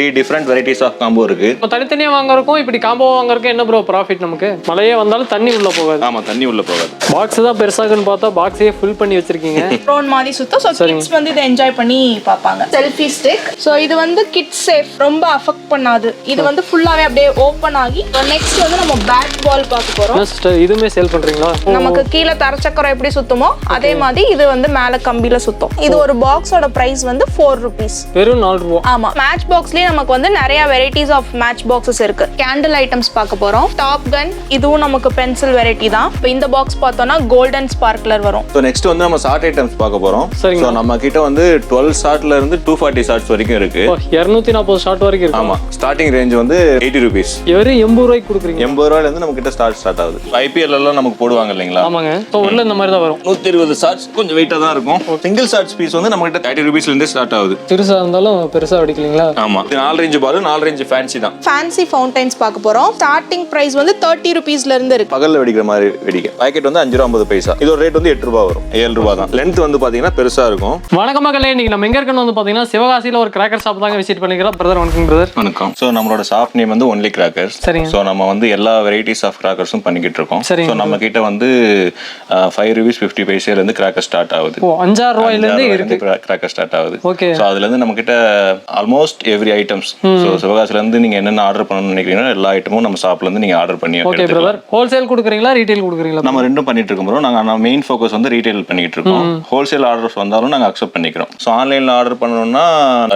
Three different varieties of combo இருக்கு. இப்போ தனித்தனியாக வாங்குறதுக்கும் இப்படி காம்போ வாங்குறதுக்கும் என்ன ப்ரோ ப்ராஃபிட் நமக்கு? மழையே வந்தாலும் தண்ணி உள்ள போகாது. ஆமா தண்ணி உள்ள போகாது. பாக்ஸ் தான் பெருசாகுன்னு பார்த்தா பாக்ஸையே ஃபில் பண்ணி வச்சிருக்கீங்க. ப்ரோன் மாதிரி சுத்தம் ஸோ கிட்ஸ் வந்து இதை என்ஜாய் பண்ணி பார்ப்பாங்க. செல்ஃபி ஸ்டிக் ஸோ இது வந்து கிட்ஸ் சேஃப் ரொம்ப அஃபெக்ட் பண்ணாது. இது வந்து ஃபுல்லாவே அப்படியே ஓப்பன் ஆகி நெக்ஸ்ட் வந்து நம்ம பேட் பால் பார்க்க போறோம். இதுவுமே சேல் பண்றீங்களா? நமக்கு கீழே தரச்சக்கரம் எப்படி சுத்துமோ அதே மாதிரி இது வந்து மேல கம்பியில சுத்தும். இது ஒரு பாக்ஸோட பிரைஸ் வந்து ஃபோர் ருபீஸ் வெறும் நாலு ரூபா. ஆமா. மேட்ச் பாக்ஸ்லயே நமக்கு வந்து நிறைய வெரைட்டிஸ் ஆஃப் மேட்ச் பாக்ஸஸ் இருக்கு. கேண்டில் ஐட்டம்ஸ் பார்க்க போறோம். டாப் கன் இதுவும் நமக்கு பென்சில் வெரைட்டி தான். இப்போ இந்த பாக்ஸ் பார்த்தோம்னா கோல்டன் ஸ்பார்க்லர் வரும். ஸோ நெக்ஸ்ட் வந்து நம்ம ஷார்ட் ஐட்டம்ஸ் பார்க்க போறோம். சரிங்க. நம்ம கிட்ட வந்து டுவெல் ஷார்ட்ல இருந்து டூ ஃபார்ட்டி ஷார்ட்ஸ் வரைக்கும் இருக்கு. இரநூத்தி நாற்பது ஷார்ட் வரைக்கும் இருக்கு? ஆமா. ஸ்டார்டிங் ரேஞ்ச் வந்து எயிட்டி ருபீஸ் வெறும் எண்பது ரூபாய்க்கு கொடுக்குறீங்க. எண்பது ரூபாயில இருந்து நம்ம கிட்ட ஸ்டார்ட் ஸ்டார்ட் ஆகுது. ஐபிஎல் எல்லாம் நமக்கு போடுவாங்க இல்லைங்களா? ஆமாங்க. ஸோ உள்ள இந்த மாதிரி தான் வரும். நூத்தி இருபது ஷார்ட்ஸ் கொஞ்சம் வெயிட்டா தான் இருக்கும். சிங்கிள் ஷார்ட்ஸ் பீஸ் வந்து நம்ம கிட்ட தேர்ட்டி ருபீஸ்ல இருந்தே ஸ்டார்ட் ஆகுது. பெருசா இருந்தாலும் பெருசா அடிக்கலீங்களா ஆமா. நாலு ரேஞ்சு பால் நாலு ரேஞ்சு ஃபேன்சி தான். ஃபேன்சி ஃபவுண்டைன்ஸ் பார்க்க போறோம். ஸ்டார்டிங் பிரைஸ் வந்து தேர்ட்டி ருபீஸ்ல இருந்து இருக்கு. பகல்ல வெடிக்கிற மாதிரி வெடிக்க. பாக்கெட் வந்து அஞ்சு ரூபா ஐம்பது பைசா. இதோட ரேட் வந்து எட்டு ரூபா வரும். ஏழு ரூபா தான். லென்த் வந்து பாத்தீங்கன்னா பெருசா இருக்கும். வணக்கம் மக்களே இன்னைக்கு நம்ம எங்க இருக்கணும் வந்து பாத்தீங்கன்னா சிவகாசியில ஒரு கிராக்கர் ஷாப் தாங்க விசிட் பண்ணிக்கிறோம். பிரதர் வணக்கம் பிரதர் வணக்கம். ஸோ நம்மளோட ஷாப் நேம் வந்து ஒன்லி கிராக்கர்ஸ் சரிங்க. ஸோ நம்ம வந்து எல்லா வெரைட்டிஸ் ஆஃப் கிராக்கர்ஸும் பண்ணிக்கிட்டு இருக்கோம். சரிங்க. ஸோ நம்ம கிட்ட வந்து ஃபைவ் ருபீஸ் ஃபிஃப்டி பைசேல இருந்து கிராக்கர் ஸ்டார்ட் ஆகுது. ஓ அஞ்சாறு ரூபாயில இருந்து கிராக்கர் ஸ்டார்ட் ஆகுது. ஓகே ஸோ அதுல இருந்து நம்ம கிட்ட ஆல்மோஸ்ட் எவ்ரி ஐட்டம்ஸ் ஸோ சிவகாசில இருந்து நீங்க என்னென்ன ஆர்டர் பண்ணணும்னு நினைக்கிறீங்களோ எல்லா ஐட்டமும் நம்ம ஷாப்ல இருந்து நீங்க ஆர்டர் பண்ணி ஓகே எடுத்துக்கலாம். பிரதர் ஹோல்சேல் கொடுக்குறீங்களா ரீட்டைல் கொடுக்குறீங்களா நம்ம ரெண்டும் பண்ணிட்டு இருக்கோம். நாங்க மெயின் ஃபோக்கஸ் வந்து ரீட்டைல் பண்ணிட்டு இருக்கோம். ஹோல்சேல் ஆர்டர்ஸ் வந்தாலும் நாங்க அக்செப்ட் பண்ணிக்கிறோம். ஸோ ஆன்லைன்ல ஆர்டர் பண்ணணும்னா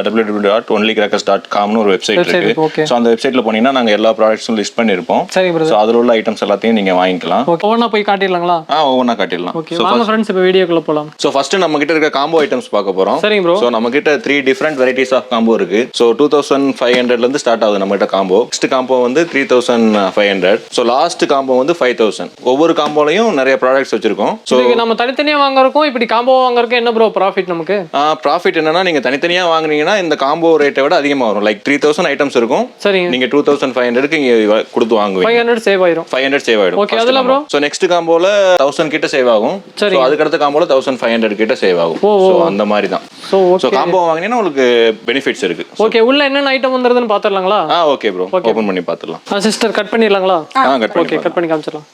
W W dot only crackers dot காம்னு ஒரு வெப்சைட் இருக்கு. ஸோ அந்த வெப்சைட்ல போனீங்கன்னா நாங்க எல்லா ப்ராடக்ட்ஸும் லிஸ்ட் பண்ணிருப்போம் சரி ஸோ அதில் உள்ள ஐட்டம்ஸ் எல்லாத்தையும் நீங்க வாங்கிக்கலாம். ஒவ்வொன்றா போய் காட்டிடலாங்களா? ஆ ஒவ்வொன்றா காட்டிடலாம். ஓகே வாங்க ஃப்ரெண்ட்ஸ் இப்போ வீடியோக்குள்ள போலாம். ஸோ ஃபர்ஸ்ட் நம்ம கிட்ட இருக்க காம்போ ஐட்டம்ஸ் பார்க்க போறோம். சரிங்க ப்ரோ ஸோ நம்ம கிட்ட three different varieties of combo இருக்கு. ஸோ டூ தௌசண்ட் ஃபைவ் ஹண்ட்ரட்ல இருந்து ஸ்டார்ட் ஆகுது நம்ம கிட்ட காம்போ நெக்ஸ்ட் காம்போ வந்து three thousand five hundred so last combo வந்து ஃபைவ் தௌசண்ட் ஒவ்வொரு காம்போலையும் நிறைய ப்ராடக்ட்ஸ் வச்சிருக்கோம். ஸோ நம்ம தனித்தனியா வாங்குறதுக்கும் இப்படி காம்போ வாங்குறதுக்கும் என்ன ப்ரோ ப்ராஃபிட் நமக்கு? ப்ராஃபிட் என்னன்னா நீங்க தனித்தனியா வாங்குனீங்கன்னா இந்த காம்போ ரேட்டை விட அதிகமாக வரும். லைக் த்ரீ தௌசண்ட் ஐட்டம்ஸ் இருக்கும். சரிங்க. நீங்க டூ தௌசண்ட் ஃபைவ் ஹண்ட்ரட்க்கு இங்க கொடுத்து வாங்குவீங்க. ஃபைவ் ஹண்ட்ரட் சேவ் ஆயிரும். ஃபைவ் ஹண்ட்ரட் சேவ் ஆயிடும். Okay, அதுல bro? ஸோ நெக்ஸ்ட் காம்போல தௌசண்ட் கிட்ட சேவ் ஆகும். சரி. அதுக்கடுத்த காம்போல தௌசண்ட் ஃபைவ் ஹண்ட்ரட் கிட்ட சேவ் ஆகும். ஓ. ஸோ அந்த மாதிரி தான். ஸோ ஸோ காம்போ வாங்கினீங்கன்னா உங்களுக்கு பெனிஃபிட்ஸ் இருக்கு. ஓகே உள்ள என்னென்ன ஐட்டம் வந்துருதுன்னு பார்த்துடலாங்களா ஆ ஓகே ப்ரோ ஓப்பன் பண்ணி பார்த்துடலாம் சிஸ்டர் கட் பண்ணிடலாங்களா? ஆ கட் ஓகே கட் பண்ணி காமிச்சிடலாம்.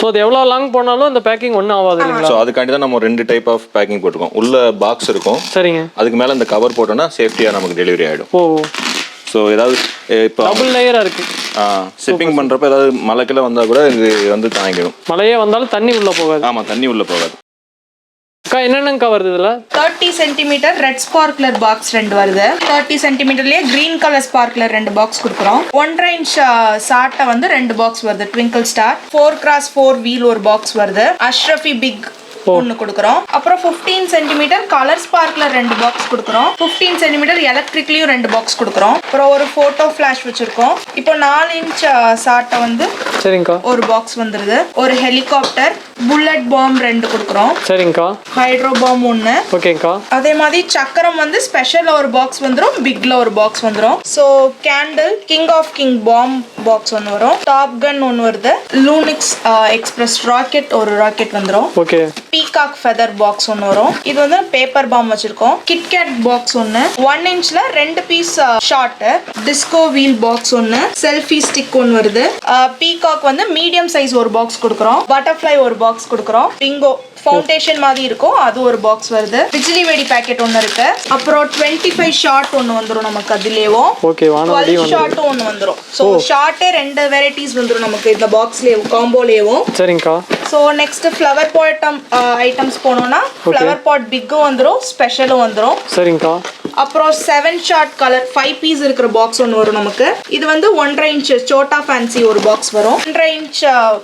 ஸோ அது எவ்வளோ லாங் போனாலும் அந்த பேக்கிங் ஒன்றும் ஆகாது இல்லைங்களா? ஸோ அதுக்காண்டி தான் நம்ம ரெண்டு டைப் ஆஃப் பேக்கிங் போட்டிருக்கோம். உள்ள பாக்ஸ் இருக்கும். சரிங்க. அதுக்கு மேல இந்த கவர் போட்டோம்னா சேஃப்டியா நமக்கு டெலிவரி ஆயிடும். ஓ. ஸோ ஏதாவது இப்போ டபுள் லேயரா இருக்கு. ஷிப்பிங் பண்றப்ப ஏதாவது மழைக்கெல்லாம் வந்தா கூட இது வந்து தாங்கிடும். மழையே வந்தாலும் தண்ணி உள்ள போகாது. ஆமா தண்ணி உள்ள போகாது. அக்கா என்னென்னக்கா வருது இதுல? Thirty centimetre red sparkler box ரெண்டு வருது. தேர்ட்டி சென்டிமீட்டர்லயே கிரீன் கலர் ஸ்பார்க்லர் ரெண்டு பாக்ஸ் கொடுக்குறோம். ஒன்றரை இன்ச் சாட்டை வந்து ரெண்டு பாக்ஸ் வருது twinkle star four cross four wheel ஒரு பாக்ஸ் வருது. அஷ்ரஃபி பிக் ஒன்று கொடுக்குறோம். அப்புறம் ஃபிஃப்டீன் சென்டிமீட்டர் கலர் ஸ்பார்க்லர் ரெண்டு பாக்ஸ் கொடுக்குறோம். ஃபிஃப்டீன் சென்டிமீட்டர் எலக்ட்ரிக்லையும் ரெண்டு பாக்ஸ் கொடுக்குறோம். அப்புறம் ஒரு ஃபோட்டோ ஃப்ளாஷ் வச்சிருக்கோம். இப்போ நாலு இன்ச் சாட்டை வந்து சரிங்கக்கா ஒரு பாக்ஸ் வந்துருது. ஒரு ஹெலிகாப்டர் புல்லட் பாம் ரெண்டு கொடுக்குறோம். சரிங்கக்கா. ஹைட்ரோ பாம் ஒன்று ஓகேங்கக்கா. அதே மாதிரி சக்கரம் வந்து ஸ்பெஷல்ல ஒரு பாக்ஸ் வந்துரும். பிக்ல ஒரு பாக்ஸ் வந்துரும். So candle king of king bomb box ஒன்று வரும். டாப் கன் ஒன்று வருது. லூனிக்ஸ் எக்ஸ்பிரஸ் ராக்கெட் ஒரு ராக்கெட் வந்துரும். ஓகே. பீகாக் ஃபெதர் பாக்ஸ் ஒன்று வரும். இது வந்து பேப்பர் பாம் வச்சிருக்கோம். கிட்கேட் பாக்ஸ் ஒன்று ஒன் இன்ச்ல ரெண்டு piece shot disco wheel box ஒன்று செல்ஃபி ஸ்டிக் ஒன்று வருது. பீகாக் வந்து மீடியம் சைஸ் ஒரு பாக்ஸ் கொடுக்குறோம். பட்டர்ஃப்ளை ஒரு பாக்ஸ் கொடுக்குறோம். பிங்கோ ஃபவுண்டேஷன் மாதிரி இருக்கும். அது ஒரு பாக்ஸ் வருது. பிஜிலி வெடி பேக்கெட் ஒன்று இருக்கு. அப்புறம் டுவெண்ட்டி ஃபைவ் ஷார்ட் ஒன்று வந்துரும் நமக்கு அதுலேயும் டுவெல் ஷார்ட்டும் ஒன்று வந்துரும். ஸோ ஷார்ட்டே ரெண்டு வெரைட்டிஸ் வந்துரும் நமக்கு இந்த பாக்ஸ்லேயும் காம்போலேயும் சரிங்கக்கா ஸோ நெக்ஸ்ட் ஃப்ளவர் பாட்டம் ஐட்டம்ஸ் போனோம்னா ஃப்ளவர் பாட் பிக்கும் வந்துடும் ஸ்பெஷலும் வந்துடும் சரிங்கக்கா அப்புறம் seven shot colour five piece இருக்கிற பாக்ஸ் ஒன்று வரும் நமக்கு. இது வந்து ஒன்றரை இன்ச் சோட்டா ஃபேன்சி ஒரு பாக்ஸ் வரும். ஒன்றரை இன்ச்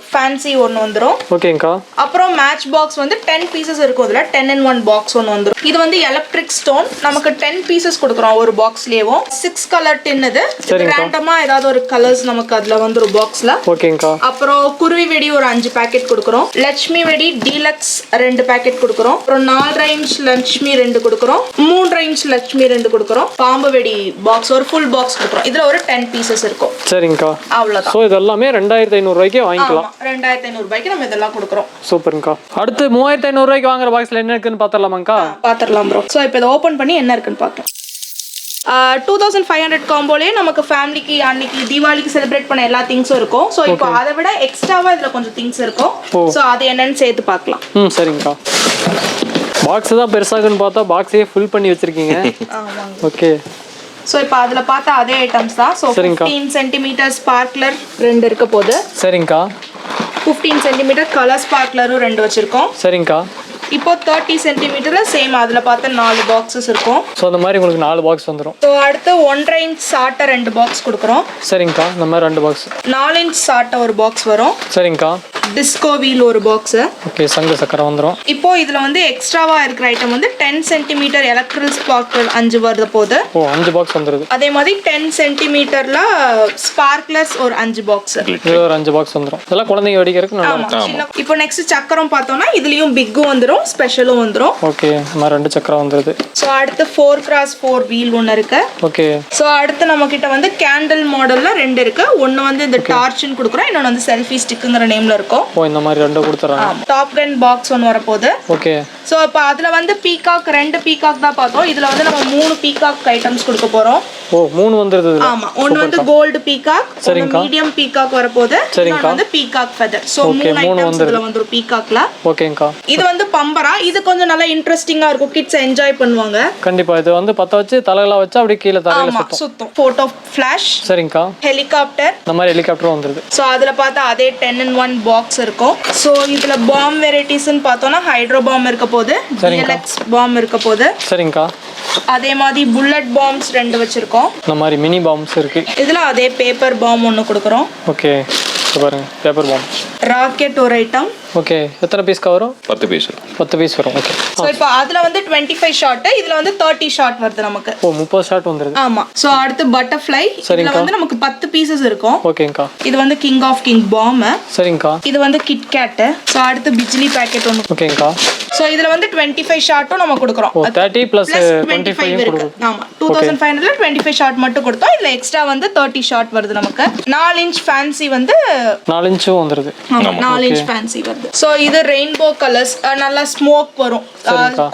ஃபேன்சி ஒன்று வந்துடும் ஓகேங்கக்கா அப்புறம் மேட்ச் பாக்ஸ் வந்து டென் பீசஸ் இருக்கும் இதில். டென் இன் ஒன் பாக்ஸ் ஒன்று வந்துடும் இது வந்து எலக்ட்ரிக் ஸ்டோன் நமக்கு டென் பீசஸ் கொடுக்குறோம் ஒரு பாக்ஸ்லேயும் சிக்ஸ் கலர் டின் இது. ரேண்டமாக ஏதாவது ஒரு கலர்ஸ் நமக்கு அதில் வந்துடும் பாக்ஸில் ஓகேங்கக்கா. அப்புறம் குருவி வெடி ஒரு அஞ்சு பாக்கெட் கொடுக்குறோம். லட்சுமி வெடி டீலக்ஸ் ரெண்டு பாக்கெட் கொடுக்குறோம். அப்புறம் நாலரை இன்ச் லட்சுமி ரெண்டு கொடுக்குறோம். மூன்றரை இன்ச் லட்சுமி ரெண்டு கொடுக்குறோம். பாம்பு வெடி பாக்ஸ் ஒரு ஃபுல் பாக்ஸ் கொடுக்குறோம். இதுல ஒரு டென் பீசஸ் இருக்கும். சரிங்கக்கா. அவ்வளவுதான். ஸோ இது எல்லாமே ரெண்டாயிரத்தி ஐநூறுரூவாய்க்கே வாங்கிக்கலாம். ரெண்டாயிரத்தி ஐநூறு ரூபாய்க்கு நம்ம இதெல்லாம் கொடுக்குறோம். சூப்பருங்கக்கா. அடுத்து மூவாயிரத்தி ஐநூறுரூவாய்க்கு வாங்குற பாக்ஸில் என்ன இருக்குன்னு பார்த்துடலாமாங்க்கா பாத்திரலாம் ப்ரோ ஸோ இப்போ இதை ஓப்பன் பண்ணி என்ன இருக்குன்னு பார்க்கலாம் டூ தௌசண்ட் ஃபைவ் ஹண்ட்ரட் காம்போலே நமக்கு ஃபேமிலிக்கு அன்னைக்கு தீபாவளிக்கு செலிப்ரேட் பண்ண எல்லா திங்ஸும் இருக்கும். ஸோ இப்போ அதை விட எக்ஸ்ட்ராவா இதுல கொஞ்சம் திங்ஸ் இருக்கும். ஸோ அது என்னன்னு சேர்த்து பார்க்கலாம் ம் சரிங்கக்கா. பாக்ஸ் தான் பெருசாகுன்னு பார்த்தா பாக்ஸையே ஃபில் பண்ணி வச்சிருக்கீங்க. ஓகே ஸோ இப்போ அதுல பார்த்தா அதே ஐட்டம்ஸ் தான். ஸோ. ஃபிஃப்டீன் சென்டிமீட்டர் ஸ்பார்க்லர் ரெண்டு இருக்க போகுது. சரிங்கக்கா. ஃபிஃப்டீன் சென்டிமீட்டர் கலர் ஸ்பார்க்லரும் ரெண்டு வச்சிருக்கோம். சரிங்கக்கா. இப்போ தேர்ட்டி சென்டிமீட்டர்ல சேம் அதுல பார்த்த நாலு பாக்ஸஸ் இருக்கும். ஸோ அந்த மாதிரி உங்களுக்கு நாலு பாக்ஸ் வந்துடும் ஸோ அடுத்து ஒன்றரை இன்ச் சாட்டை ரெண்டு பாக்ஸ் கொடுக்குறோம். சரிங்கக்கா இந்த மாதிரி ரெண்டு பாக்ஸ் நாலு இன்ச் சாட்டை ஒரு பாக்ஸ் வரும். சரிங்கக்கா. டிஸ்கோ வீல் ஒரு பாக்ஸ் ஓகே சங்கு சக்கரை வந்துடும் இப்போ இதுல வந்து எக்ஸ்ட்ராவா இருக்கிற ஐட்டம் வந்து டென் சென்டிமீட்டர் எலக்ட்ரில் ஸ்பார்க்கர் அஞ்சு வருது போகுது ஓ அஞ்சு பாக்ஸ் வந்துடுது அதே மாதிரி டென் சென்டிமீட்டர்ல ஸ்பார்க்லர்ஸ் ஒரு அஞ்சு பாக்ஸ் ஒரு அஞ்சு பாக்ஸ் வந்துடும் இதெல்லாம் குழந்தைங்க வெடிக்கிறதுக்கு நல்லா இப்போ நெக்ஸ்ட் சக்கரம் பார்த்தோம்னா இதுலயும் பிக்கும் வந்துரும். ஸ்பெஷலும் வந்துரும். ஓகே மாதிரி ரெண்டு சக்கரம் வந்துடுது ஸோ அடுத்து ஃபோர் கிராஸ் ஃபோர் வீல் ஒன்று இருக்கு. ஓகே ஸோ அடுத்து நம்ம கிட்ட வந்து கேண்டில் மாடல்ல ரெண்டு இருக்கு. ஒன்னு வந்து இந்த டார்ச்னு கொடுக்குறோம். இன்னொன்று வந்து செல்ஃபி ஸ்டிக்குங்கிற நேம்ல இருக்கும். ஓ இந்த மாதிரி ரெண்டு கொடுத்துட்றாங்க டாப் கன் பாக்ஸ் ஒன்று வரப்போகுது. ஓகே ஸோ இப்போ அதில் வந்து பீகாக் ரெண்டு பீகாக் தான் பார்த்தோம். இதில் வந்து நம்ம மூணு பீகாக் ஐட்டம்ஸ் கொடுக்க போகிறோம் ஓ மூணு வந்துடுது இதுல. ஆமா. ஒன்று வந்து கோல்டு பீகாக் ஒன்று சரிங்கக்கா. மீடியம் பீகாக் வரப்போகுது. சரிங்கக்கா. இன்னொன்று வந்து பீகாக் ஃபெதர் Okay, மூணு ஐட்டம்ஸ் இதில் வந்துடும் பீகாக்ல ஓகேங்கக்கா இது வந்து பம்பரா இது கொஞ்சம் நல்லா இன்ட்ரெஸ்டிங்காக இருக்கும். கிட்ஸ் என்ஜாய் பண்ணுவாங்க. கண்டிப்பா. இது வந்து பற்ற வச்சு தலையில வச்சு அப்படியே கீழே தரையில ஆமா சுத்தும். சுத்தம். ஃபோட்டோ ஃப்ளாஷ் சரிங்கக்கா. ஹெலிகாப்டர் இந்த மாதிரி ஹெலிகாப்டரும் வந்துடுது ஸோ அதில் பார்த்தா அதே டென் இன் ஒன் பாக்ஸ் இருக்கும். ஸோ இதில் பாம் வெரைட்டிஸ்னு பார்த்தோம்னா ஹைட்ரோ பாம் இருக்க போது டிஎல்எக்ஸ் பாம் இருக்க போது சரிங்கக்கா. அதே மாதிரி புல்லட் பாம்ஸ் ரெண்டு வச்சுருக்கோம். இந்த மாதிரி மினி பாம்ஸ் இருக்கு. இதில் அதே பேப்பர் பாம் ஒன்று கொடுக்குறோம். ஓகே. இது பாருங்க பேப்பர் பாம் ராக்கெட் ஒரு ஐட்டம் ஓகே. எத்தனை பீஸ்க்கா வரும்? பத்து பீஸ் பத்து பீஸ் வரும். ஓகே ஸோ இப்போ அதில் வந்து டுவெண்ட்டி ஃபைவ் ஷார்ட்டு இதில் வந்து தேர்ட்டி ஷார்ட் வருது நமக்கு. ஓ முப்பது ஷார்ட் வந்துடுது ஆமா. ஸோ அடுத்து பட்டர்ஃப்ளை இதில். வந்து நமக்கு பத்து பீசஸ் இருக்கும். ஓகேங்கக்கா இது வந்து கிங் ஆஃப் கிங் பாம் சரிங்கக்கா. இது வந்து கிட்கேட்டு ஸோ அடுத்து பிஜ்லி பேக்கெட் ஒன்று ஓகேங்கக்கா ஸோ இதில் வந்து டுவெண்ட்டி ஃபைவ் ஷார்ட்டும் நம்ம கொடுக்குறோம். தேர்ட்டி ப்ளஸ் டுவெண்ட்டி ஃபைவ் இருக்கு. கொடுக்கும் ஆமா. டூ தௌசண்ட் ஃபைவ் ஹண்ட்ரட்ல டுவெண்ட்டி ஃபைவ் ஷார்ட் மட்டும் கொடுத்தோம். இதுல எக்ஸ்ட்ரா வந்து தேர்ட்டி ஷார்ட் வருது நமக்கு. நாலு இன்ச் ஃபேன்சி வந்து நாலு இன்ச்சும் வந்துடுது ஆமா, நாலு இன்ச் ஃபேன்சி வருது. ஸோ இது ரெயின்போ கலர்ஸ் நல்லா ஸ்மோக் வரும்.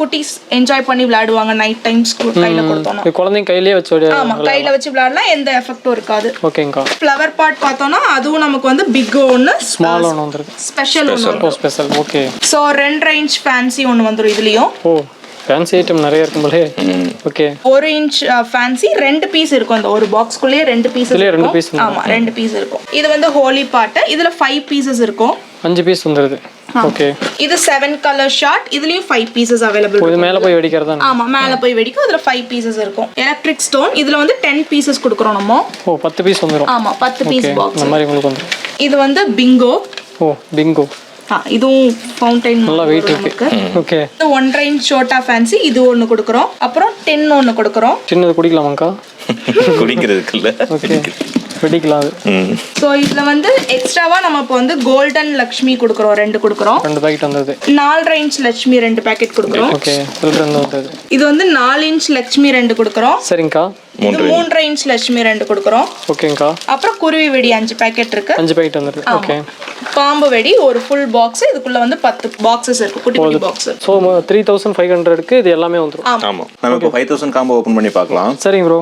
குட்டீஸ் என்ஜாய் பண்ணி விளையாடுவாங்க நைட் டைம்ஸ் கையில கொடுத்தோம்னா. குழந்தைங்க கையிலேயே வச்சு ஆமா கையில வச்சு விளையாடலாம் எந்த எஃபெக்டும் இருக்காது. ஓகேங்கக்கா. ஃப்ளவர் பாட் பார்த்தோம்னா அதுவும் நமக்கு வந்து பிக் ஒன்று ஸ்மால் ஒன்று வந்துடுது ஸ்பெஷல் ஒன்று ஓ ஸ்பெஷல் ஓகே ஸோ ரெண்டரை இன்ச் ஃபேன்சி ஒன்று வந்துடும் இதுலயும். ஓ ஃபேன்சி ஐட்டம் நிறைய இருக்கும் போலே. ஓகே ஒரு இன்ச் ஃபேன்சி ரெண்டு பீஸ் இருக்கும். அந்த ஒரு பாக்ஸ்க்குள்ளேயே ரெண்டு பீஸ் ரெண்டு இருக்கும். ஆமா ரெண்டு பீஸ் இருக்கும். இது வந்து ஹோலி பாட்டு இதுல ஃபைவ் பீசஸ் இருக்கும். அஞ்சு பீஸ் வந்துடுது ஓகே இது செவன் கலர் ஷார்ட் இதுலயும் ஃபைவ் பீசஸ் அவைலபிள் இது மேலே போய் வெடிக்கிறதா ஆமா மேல போய் வெடிக்கும். இதுல ஃபைவ் பீசஸ் இருக்கும். எலக்ட்ரிக் ஸ்டோன் இதுல வந்து டென் பீசஸ் கொடுக்குறோம் நம்ம. ஓ பத்து பீஸ் வந்துடும் ஆமா பத்து பீஸ் பாக்ஸ் இந்த மாதிரி உங்களுக்கு வந்துடும் இது வந்து பிங்கோ ஓ பிங்கோ இதுவும் ஃபவுண்டைன் நல்லா வெயிட் இருக்கு. ஓகே இது ஒன்றரை இன்ச் ஷோட்டா ஃபேன்சி இது ஒன்று கொடுக்குறோம். அப்புறம் டென் ஒன்று கொடுக்குறோம். சின்னது குடிக்கலாமாக்கா குடிக்கிறதுக்கு இல்ல ஓகே வெடிக்கலாம் ஸோ இதுல வந்து எக்ஸ்ட்ராவா நம்ம இப்போ வந்து கோல்டன் லக்ஷ்மி கொடுக்குறோம் ரெண்டு கொடுக்குறோம். ரெண்டு பாக்கெட் வந்தது. நாலரை இன்ச் லட்சுமி ரெண்டு பேக்கெட் கொடுக்குறோம். ஓகே வந்தது. இது வந்து நாலு இன்ச் லட்சுமி ரெண்டு கொடுக்குறோம். சரிங்கக்கா. மூன்றரை இன்ச் லட்சுமி ரெண்டு கொடுக்குறோம். ஓகேங்கக்கா. அப்புறம் குருவி வெடி அஞ்சு பேக்கெட் இருக்கு. அஞ்சு பாக்கெட் வந்துடுது ஓகே. பாம்பு வெடி ஒரு ஃபுல் பாக்ஸ் இதுக்குள்ள வந்து பத்து பாக்ஸஸ் இருக்கு. குட்டி குட்டி box so three thousand five ஹண்ட்ரட்க்கு இது எல்லாமே வந்துடும் ஆமா. நம்ம இப்போ ஃபைவ் தௌசண்ட் காம்போ ஓப்பன் பண்ணி பார்க்கலாம். சரிங்க ப்ரோ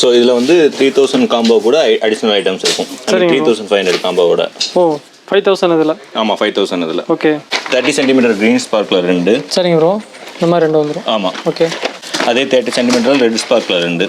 ஸோ இதில் வந்து த்ரீ தௌசண்ட் காம்போ கூட அடிஷ்னல் ஐட்டம்ஸ் இருக்கும். த்ரீ தௌசண்ட் ஃபைவ் ஹண்ட்ரட் காம்போவோட ஓ ஃபைவ் தௌசண்ட் இதில்? ஆமாம் ஃபைவ் தௌசண்ட் இதில். Okay. Thirty centimetre green sparkle ரெண்டு. சரிங்க ப்ரோ இந்த மாதிரி ரெண்டு வந்துடும் ஆமாம் ஓகே. அதே தேர்ட்டி சென்டிமீட்டர் ரெட் ஸ்பார்க்கில் ரெண்டு.